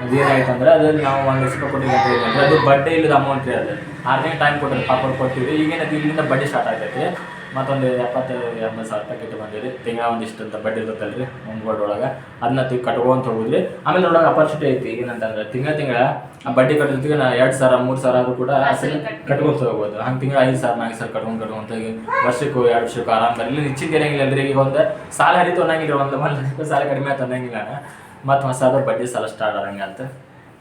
ಅದ ಆಯ್ತು ಅಂದ್ರೆ ಅದ್ರಲ್ಲಿ ನಾವು ಒಂದು ಲಕ್ಷ ರೂಪಾಯಿ ಕೊಟ್ಟಿದ್ದೀವಿ ಅಂದ್ರೆ ಅದು ಬಡ್ಡಿ ಇಲ್ಲದ ಅಮೌಂಟ್ ರೀ ಅದು. ಆರನೇ ಟೈಮ್ ಕೊಟ್ಟರೆ ಪಾಪ ಕೊಟ್ಟಿವಿ ಈಗೇನದು ಇಲ್ಲಿಂದ ಬಡ್ಡಿ ಸ್ಟಾರ್ಟ್ ಆಗ್ತೈತಿ. ಮತ್ತೊಂದು ಎಪ್ಪತ್ತು ಎಂಬತ್ತು ಸಾವಿರ ರೂಪಾಯಿ ಕಿಟ್ಟು ಬಂದಿರಿ ತಿಂಗಳ ಒಂದಿಷ್ಟು ಅಂತ ಬಡ್ಡಿ ಇರುತ್ತಲ್ರಿ ಒಂದು ಬೋರ್ಡ್ ಒಳಗೆ ಅದನ್ನ ತಿ ಕಟ್ಕೊಂತ ಹೋಗುದ್ರಿ ಆಮೇಲೆ ಒಳಗೆ ಅಪರ್ಚುನಿಟಿ ಐತಿ. ಏನಂತಂದ್ರೆ ತಿಂಗಳ ತಿಂಗಳ ಆ ಬಡ್ಡಿ ಕಟ್ಟೋದಕ್ಕೆ ನಾ ಎರಡು ಸಾವಿರ ಮೂರು ಸಾವಿರ ಆದರೂ ಕೂಡ ಅಸಲು ಕಟ್ಕೊಂತ ಹೋಗ್ಬೋದು. ಹಂಗೆ ತಿಂಗಳ ಐದು ಸಾವಿರ ನಾಲ್ಕು ಸಾವಿರ ಕಟ್ಕೊಂಡು ಕಟ್ಕೊಂತ ವರ್ಷಕ್ಕೂ ಎರಡು ವರ್ಷಕ್ಕೂ ಆರಾಮ್ ಬರಲಿ ನಿಶ್ಚಿತ ಏನಾಗಿಲ್ಲ ಎಲ್ಲರಿಗೆ ಈಗ ಒಂದು ಸಾಲ ಹರಿತು ಅನ್ನಂಗಿಲ್ಲ. ಒಂದು ಒಂದು ಸಾಲ ಕಡಿಮೆ ಆಯ್ತು ಅನ್ನಂಗಿಲ್ಲ. ಮತ್ತು ಹೊಸದು ಬಡ್ಡಿ ಸಾಲ ಸ್ಟಾರ್ಟ್ ಆದಂಗೆ ಅಂತ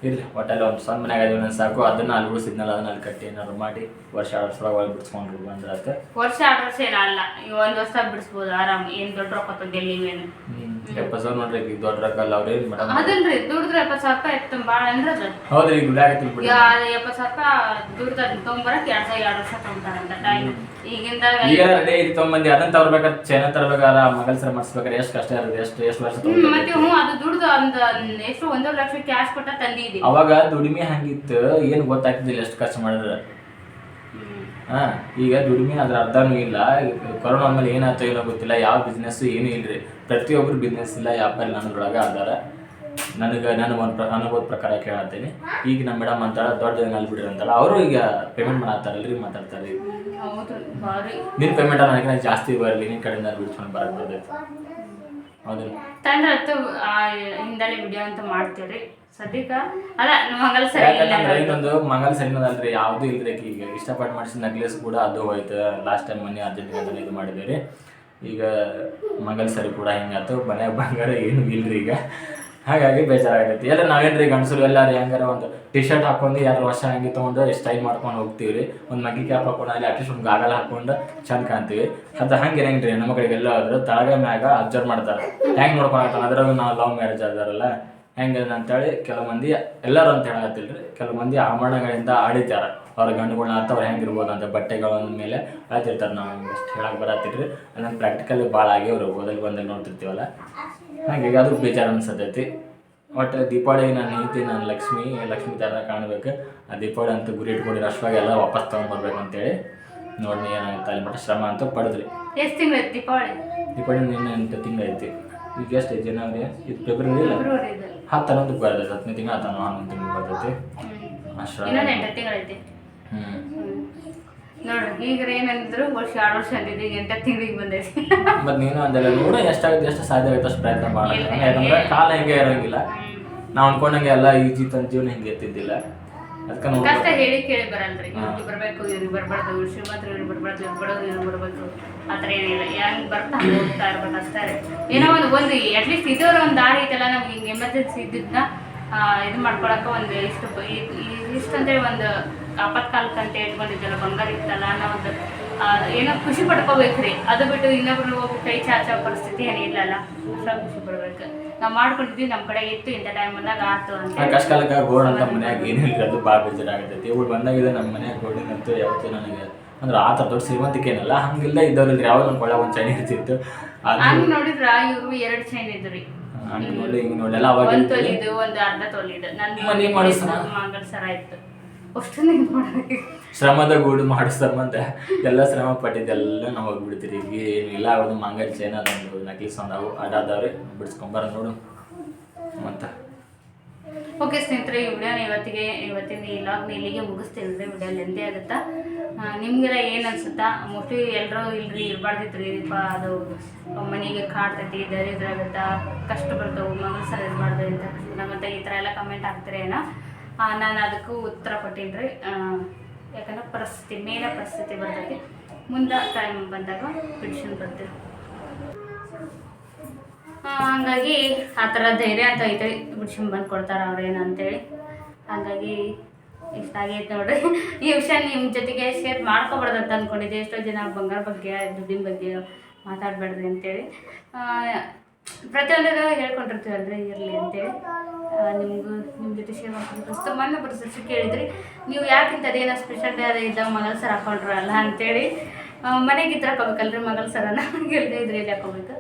ಇರಲಿ ಒಟ್ಟಲ್ಲಿ ಒಂದು ಸಣ್ಣ ಮನೆಯಾಗ ಸಾಕು. ಅದನ್ನ ಅಲ್ಲಿ ಉಳಿಸಿದ್ನಲ್ಲ ಅದನ್ನ ಅಲ್ಲಿ ಕಟ್ಟಿ ಏನಾದ್ರು ಮಾಡಿ ವರ್ಷ ಎರಡು ವರ್ಷ ಒಳಗೆ ಬಿಡಿಸ್ಕೊಂಡು ಬಂದ್ರೆ ವರ್ಷ ಎರಡು ವರ್ಷ ಏನಲ್ಲ ಈ ಒಂದು ವರ್ಷ ಬಿಡಿಸ್ಬೋದು ಆರಾಮ್. ಏನು ದೊಡ್ಡ ರೊಕ್ಕ ತಂದಿಲ್ಲ ನೀವೇನು. ಎಪ್ಪತ್ತು ಸಾವಿರ ನೋಡ್ರಿ ಈಗ ದೊಡ್ಡ ರೊಕ್ಕ ಅಲ್ಲ ಅವ್ರೇನು ಮೇಡಮ್ ಅದನ್ರಿ ದುಡಿದ್ರೆ ಎಪ್ಪತ್ತು ಸಾವಿರ ರೂಪಾಯಿ ಇತ್ತು ಭಾಳ ಅಂದ್ರೆ ಅದು ಹೌದ್ರಿ ಈಗ ದುಡ್ಡಾಗತ್ತಿಲ್ಲ ಬಿಡಿ ಎಪ್ಪತ್ತು ಸಾವಿರ ರೂಪಾಯಿ ದುಡ್ದು ತೊಗೊಂಬರಕ್ಕೆ ಎರಡು ಸಾವಿರ ಎರಡು ವರ್ಷ ತೊಗೊಂತಾರಂತ ಟೈಮ್ ಈಗಿಂದಾಗ ಈಗ ರೆಡಿ ಇದು ತೊಗೊಂಬಂದಿ ಅದನ್ನ ತರ್ಬೇಕಾದ್ರೆ ಚೈನ ತರ್ಬೇಕಾದ್ರೆ ಮಗಲ್ ಸರ್ ಮಾಡಿಸ್ಬೇಕಾದ್ರೆ ಎಷ್ಟು ಕಷ್ಟ ಇರೋದು ಎಷ್ಟು ಎಷ್ಟು ವರ್ಷ ಮತ್ತೆ ಹ್ಞೂ ಅದು ದುಡ್ದು ಒಂದು ಎಷ್ಟು ಒಂದೂವರೆ ಲಕ್ಷ ಕ್ಯಾಶ್ ಕೊಟ್ಟ ತಂದಿದ್ದೀವಿ ಅವಾಗ ದುಡಿಮೆ ಹಂಗಿತ್ತು ಏನು ಗೊತ್ತಾಗ್ತಿದ್ದಿಲ್ಲ ಎಷ್ಟು ಖರ್ಚು ಮಾಡಿದ್ರೆ. ಹಾ ಈಗ ದುಡಿಮೆ ಅದ್ರ ಅರ್ಧನೂ ಇಲ್ಲ ಕೊರೋನಾ ಆದ್ಮೇಲೆ ಏನಾಯ್ತೋ ಏನೋ ಗೊತ್ತಿಲ್ಲ ಯಾವ ಬಿಸ್ನೆಸ್ ಏನೂ ಇಲ್ರಿ. ಪ್ರತಿಯೊಬ್ರು ಬಿಸ್ನೆಸ್ ಇಲ್ಲ ವ್ಯಾಪಾರ ನನ್ನದ್ರೊಳಗೆ ಅದಾರ. ನನಗೆ ನನ್ನ ಒಂದು ಪ್ರ ಅನುಭವದ ಪ್ರಕಾರ ಕೇಳತ್ತೀನಿ. ಈಗ ನಮ್ಮ ಮೇಡಮ್ ಅಂತಾಳ ದೊಡ್ಡ ಜನ ಅಲ್ಲಿ ಬಿಡ್ರಿ ಅಂತಾಳ ಅವರು ಈಗ ಪೇಮೆಂಟ್ ಮಾಡತ್ತಾರಲ್ರಿ ಮಾತಾಡ್ತಾರೆ ನಿನ್ನ ಪೇಮೆಂಟ್ ನನಗೆ ಜಾಸ್ತಿ ಬರಲಿ ನಿನ್ನ ಕಡೆಯಿಂದ ಬಿಡ್ಸ್ಕೊಂಡು ಬರಕ್ಕೆ ಬರ್ತೈತೆ. ಹೌದಿಲ್ಲ ತಂದ್ರೆ ಹತ್ತು ಹಿಂದಳಿ ವಿಡಿಯೋ ಅಂತ ಮಾಡ್ತೀವ್ರಿ. ಸದ್ಯಕ್ಕೆ? ಅಲ್ಲ ನಮ್ಮ ಸರಿ ಇನ್ನೊಂದು ಮಂಗಲ ಯಾವ್ದು ಇಲ್ರಿ ಈಗ ಇಷ್ಟಪಟ್ಟು ಮಾಡಿಸಿದ ನೆಕ್ಲೆಸ್ ಕೂಡ ಅದು ಹೋಯ್ತು. ಲಾಸ್ಟ್ ಟೈಮ್ ಮನೆ ಅರ್ಜೆಂಟ್ ಇದು ಮಾಡಿದ್ವಿ ಈಗ ಮಂಗಲ್ ಸರಿ ಕೂಡ ಹಿಂಗಾತು ಮನ್ಯಾಗ ಬಂಗಾರ ಏನು ಇಲ್ರಿ ಈಗ. ಹಾಗಾಗಿ ಬೇಜಾರಾಗೈತಿ ಎಲ್ಲ ನಾವೇನ್ರಿ ಗಂಡಸರು ಎಲ್ಲಾರು ಹೆಂಗಾರ ಒಂದು ಟಿ ಶರ್ಟ್ ಹಾಕೊಂಡು ಯಾರು ವರ್ಷ ಹಂಗೆ ತೊಗೊಂಡು ಸ್ಟೈಲ್ ಮಾಡ್ಕೊಂಡು ಹೋಗ್ತೀವಿ ಒಂದು ಮಗ್ಗಿ ಕ್ಯಾಪ್ ಹಾಕೊಂಡು ಅಲ್ಲಿ ಅಟ್ಲೀಸ್ಟ್ ಒಂದು ಗಾಗಲ್ ಹಾಕೊಂಡು ಚಂದ ಕಾಣ್ತೀವಿ. ಅದು ಹಂಗೆ ಇರಂಗಿಲ್ರಿ ನಮ್ಮ ಕಡೆಗೆಲ್ಲ ಆದ್ರೆ ತಳಗ ಮ್ಯಾಗ ಅಬ್ಸರ್ವ್ ಮಾಡ್ತಾರೆ. ಹೆಂಗೆ ನೋಡ್ಕೊಂಡ್ ಅದ್ರಾಗ ನಾವು ಲವ್ ಮ್ಯಾರೇಜ್ ಆದಾರಲ್ಲ ಹೆಂಗೆ ಅಂತೇಳಿ ಕೆಲವು ಮಂದಿ ಎಲ್ಲರೂ ಅಂತ ಹೇಳತ್ತಿಲ್ರಿ ಕೆಲವು ಮಂದಿ ಆಭರಣಗಳಿಂದ ಆಡಿತಾರ ಅವ್ರ ಗಂಡುಗಳನ್ನ ಅವ್ರು ಹೆಂಗಿರ್ಬೋದು ಅಂತ ಬಟ್ಟೆಗಳ ಮೇಲೆ ಹೇಳ್ತಿರ್ತಾರೆ ನಾವು ಅಷ್ಟು ಹೇಳಕ್ ಬರತ್ತಿಲ್ರಿ. ಅದನ್ನ ಪ್ರಾಕ್ಟಿಕಲ್ ಭಾಳ ಆಗಿ ಅವ್ರು ಓದಲ್ಲಿ ಬಂದಲ್ಲಿ ನೋಡ್ತಿರ್ತೀವಲ್ಲ? ಹಾಗಾಗಿ ಅದು ಬೇಜಾರು ಅನ್ಸತೈತಿ. ಒಟ್ಟು ದೀಪಾವಳಿ ನಾನು ನೀತಿ ನಾನು ಲಕ್ಷ್ಮಿ ಲಕ್ಷ್ಮಿ ಥರ ಕಾಣಬೇಕು. ಆ ದೀಪಾವಳಿ ಅಂತ ಗುರಿ ಇಟ್ಕೊಂಡಿರೋ ಅಷ್ಟವಾಗಿ ಎಲ್ಲ ವಾಪಸ್ ತೊಗೊಂಡ್ಬರ್ಬೇಕು ಅಂತೇಳಿ ನೋಡಿ ಏನಾಗುತ್ತೆ ಅಲ್ಲಿ ಮಟ್ಟ ಶ್ರಮ ಅಂತ ಪಡೆದ್ರಿ. ಎಷ್ಟು ತಿಂಗಳು ದೀಪಾವಳಿ? ದೀಪಾವಳಿ ನಿನ್ನೆ ಎಂಟು ತಿಂಗಳು ಐತಿ. ಈಗ ಎಷ್ಟು ಐತಿ ಜನವರಿ ಇದು ಫೆಬ್ರವರಿ ಇಲ್ಲ. ಹತ್ತು ಹನ್ನೊಂದಕ್ಕೆ ಬರ್ತೈತೆ ಹತ್ತನೇ ತಿಂಗಳು ಹತ್ತು ಹನ್ನೊಂದು ತಿಂಗಳು ಬರ್ತೈತಿ. ಇನ್ನೊಂದು ಎಂಟು ತಿಂಗಳು ಐತಿ ಹ್ಞೂ ಹ್ಮ್. ನೋಡ್ರಿ ಈಗ ಏನಂದ್ರು ವರ್ಷ ಎರಡು ವರ್ಷ ಅಂದಿದ್ದು ಈಗ ಎಂಟು ತಿಂಗಳಿಗೆ ಬಂದೈತಿ. ಮತ್ತೆ ನೀನು ಅದೆಲ್ಲ ನೋಡು ಎಷ್ಟಾಗುತ್ತೆ ಎಷ್ಟು ಸಾಧ್ಯ ಆಗುತ್ತೆ ಅಷ್ಟು ಪ್ರಯತ್ನ ಮಾಡೋಣ ಯಾಕಂದ್ರೆ ಕಾಲ ಹೆಂಗೆ ಇರೋಂಗಿಲ್ಲ. ನಾವು ಅನ್ಕೊಂಡಂಗೆ ಎಲ್ಲ ಈಜಿ ತನ್ನ ಜೀವನ ಹಿಂಗೆ ಎತ್ತಿದ್ದಿಲ್ಲ. ಅದಕ್ಕೆ ಕಷ್ಟ ಹೇಳಿ ಕೇಳಿ ಬರಲ್ರಿ. ಇವ್ರಿಗೆ ಬರ್ಬೇಕು ಇವ್ರಿಗೆ ಬರ್ಬಾರ್ದು ಇವ್ರು ಶ್ರೀಮಂತರು ಇವ್ರಿಗೆ ಬರ್ಬಾರ್ದು ಇವ್ರು ಬಡವ್ರು ಇವ್ರು ಬರ್ಬೇಕು. ಆ ಥರ ಏನಿಲ್ಲ ಯಾರು ಬರ್ತಾ ಹಂಗ್ ಹೋಗ್ತಾ ಇರ್ಬೇಕು ಅಷ್ಟೇ. ಏನೋ ಒಂದು ಒಂದು ಅಟ್ಲೀಸ್ಟ್ ಇದರ ಒಂದು ದಾರಿ ಐತಲ್ಲ ನಮ್ಗೆ ಹಿಂಗೆ ಎಮರ್ಜೆನ್ಸಿ ಇದ್ದಿದ್ದನ್ನ ಇದು ಮಾಡ್ಕೊಳಕ್ಕೆ ಒಂದು ಇಷ್ಟು ಇಷ್ಟು ಅಂತೇಳಿ ಒಂದು ಆಪತ್ಕಾಲಕ್ಕೆ ಅಂತ ಇಟ್ಕೊಂಡಿದ್ದಲ್ಲ ಬಂಗಾರ ಇತ್ತಲ್ಲ ಅನ್ನೋ ಒಂದು ಏನೋ ಖುಷಿ ಪಡ್ಕೋಬೇಕ್ರಿ. ಅದು ಬಿಟ್ಟು ಇನ್ನೊಬ್ರು ಹೋಗಿ ಕೈ ಚಾಚೋ ಪರಿಸ್ಥಿತಿ ಏನಿಲ್ಲಲ್ಲ ಅಲ್ಲ ಖುಷಿ ಪಡ್ಬೇಕು. ನಾವು ಮಾಡ್ಕೊಂಡಿದ್ವಿ ನಮ್ಮ ಕಡೆ ಇತ್ತು ಇಂಥ ಟೈಮ್ ಬಂದಾಗ ಆತು ಅಂತ ಆ ಕಷ್ಟ ಕಾಲಕ್ಕೆ ಗೋಡ್ ಅಂತ ಮನ್ಯಾಗ ಏನು ಇರೋದು ಭಾಳ ಬೇಜಾರಾಗತೈತಿ. ಇವಳು ಬಂದಾಗಿದೆ ನಮ್ಮ ಮನ್ಯಾಗ ಗೋಡಿನಂತೂ ಯಾವತ್ತೂ ನನಗೆ ಅಂದ್ರೆ ಆ ಥರ ದೊಡ್ಡ ಶ್ರೀಮಂತಿಕೆ ಏನಲ್ಲ ಹಂಗಿಲ್ಲ ಇದ್ದವ್ರು ಯಾವಾಗ ನಮ್ಮ ಒಂದ್ ಒಂದು ಚೈನ್ ಇರ್ತಿತ್ತು. ಹಂಗ್ ನೋಡಿದ್ರ ಇವ್ರು ಎರಡು ಚೈನ್ ಇದ್ರಿ. ಹಂಗೆ ನೋಡಿ ಹಿಂಗೆ ನೋಡೆಲ್ಲ ಅವಾಗ ಒಂದು. ತೊಲಿದು ಒಂದು ಅರ್ಧ ತೊಲಿದು. ನನ್ನ ಮನೆ ಮಾಡಿಸ್ ಮಂಗಳ ಸರ ಇತ್ತು ಅಷ್ಟು ನಿಂತ್ ಮಾಡ್ಬೇಕು. ಶ್ರಮದ ಗೂಡು ಮಾಡಿಸ್ತಾರಂತ ಎಲ್ಲ ಶ್ರಮ ಪಟ್ಟಿದ್ದೆಲ್ಲ ನಾವು ಹೋಗ್ಬಿಡ್ತೀರಿ. ಈಗ ಏನಿಲ್ಲ ಅವ್ರದ್ದು ಮಂಗಲ್ ಚೈನ್ ಅದೊಂದು ನಕ್ಲಿಸ್ ಒಂದಾವು ಅದಾದವ್ರಿ ಬಿಡಿಸ್ಕೊಂಬಾರ ನೋಡು. ಮತ್ತೆ? ಓಕೆ ಸ್ನೇಹಿತರೆ ಈ ವಿಡಿಯೋನ ಇವತ್ತಿಗೆ ಇವತ್ತಿನ ಈ ಲಾಗ್ನ ಇಲ್ಲಿಗೆ ಮುಗಿಸ್ತೀನಿ ರೀ ವಿಡಿಯೋ ಲೆಂದೇ ಆಗುತ್ತಾ? ನಿಮ್ಗೆಲ್ಲ ಏನು ಅನ್ಸುತ್ತಾ? ಮೋಸ್ಟ್ಲಿ ಎಲ್ಲರೂ ಇಲ್ರಿ ಇರಬಾರ್ದಿತ್ತು ರೀ ಅದು ಮನೆಗೆ ಕಾಡ್ತೈತಿ ದರಿದ್ರ ಆಗುತ್ತಾ ಕಷ್ಟ ಬರ್ತವೆ ಮಗಳು ಸರ್ ಇರಬಾರ್ದು ಅಂತ. ಮತ್ತೆ ಈ ಥರ ಎಲ್ಲ ಕಮೆಂಟ್ ಹಾಕ್ತಾರೆ ಏನೋ ನಾನು ಅದಕ್ಕೂ ಉತ್ತರ ಕೊಟ್ಟೀನಿ ರೀ ಯಾಕಂದ್ರೆ ಪರಿಸ್ಥಿತಿ ಮೇಲೆ ಪರಿಸ್ಥಿತಿ ಬರ್ತೈತಿ. ಮುಂದೆ ಟೈಮ್ ಬಂದಾಗ ಟ್ಯೂಷನ್ ಬರ್ತೀವಿ. ಹಂಗಾಗಿ ಆ ಥರ ಧೈರ್ಯ ಅಂತ ಐತೆ ಬಿಡ್ಸ್ಕೊಂಡ್ ಬಂದು ಕೊಡ್ತಾರೆ ಅವ್ರೇನು ಅಂತೇಳಿ. ಹಾಗಾಗಿ ಇಷ್ಟ ಆಗೈತೆ ನೋಡ್ರಿ. ಈ ವಿಷಯ ನಿಮ್ಮ ಜೊತೆಗೆ ಶೇರ್ ಮಾಡ್ಕೊಬಾರ್ದು ಅಂತ ಅಂದ್ಕೊಂಡಿದ್ದೆ ಎಷ್ಟೋ ಜನ ಬಂಗಾರ ಬಗ್ಗೆ, ದುಡ್ಡಿನ ಬಗ್ಗೆ ಮಾತಾಡಬೇಡ್ರಿ ಅಂತೇಳಿ. ಪ್ರತಿಯೊಂದು ಹೇಳ್ಕೊಂಡಿರ್ತೀವಲ್ರಿ ಇರಲಿ ಅಂತೇಳಿ. ನಿಮಗೂ ನಿಮ್ಮ ಜೊತೆ ಶೇರ್ ಮಾಡ್ಕೊಂಡು ಮೊನ್ನೆ ಪರಿಸ್ಥಿತಿ ಕೇಳಿದ್ರಿ. ನೀವು ಯಾಕಿಂತ ಅದೇನೋ ಸ್ಪೆಷಲ್ ಡೇ ಅದೇ ಇದ್ದಾಗ ಮಗಲ್ ಸರ್ ಹಾಕೊಂಡ್ರಲ್ಲ ಅಂತೇಳಿ. ಮನೆಗೆ ಇದ್ರೆ ಹಾಕೋಬೇಕಲ್ರಿ ಮಗಲ್ ಸರನ್ನ ಗೆಲ್ದೇ ಇದ್ರೆ ಇಲ್ಲಿ ಹಾಕೋಬೇಕು?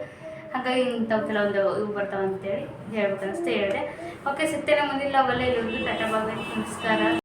ಹಾಗಾಗಿ ಇಂಥವು ಕೆಲವೊಂದು ಇವು ಬರ್ತಾವೆ ಅಂತೇಳಿ ಹೇಳ್ಬೇಕು ಅನಿಸ್ತಾ ಹೇಳಿದೆ ಓಕೆ ಸಿಗ್ತೇನೆ ಮುಂದಿಲ್ಲ ಅವೆಲ್ಲ ಇಲ್ಲಿ ಟಾಟಾ ಬಾಬಾ ನಮಸ್ಕಾರ.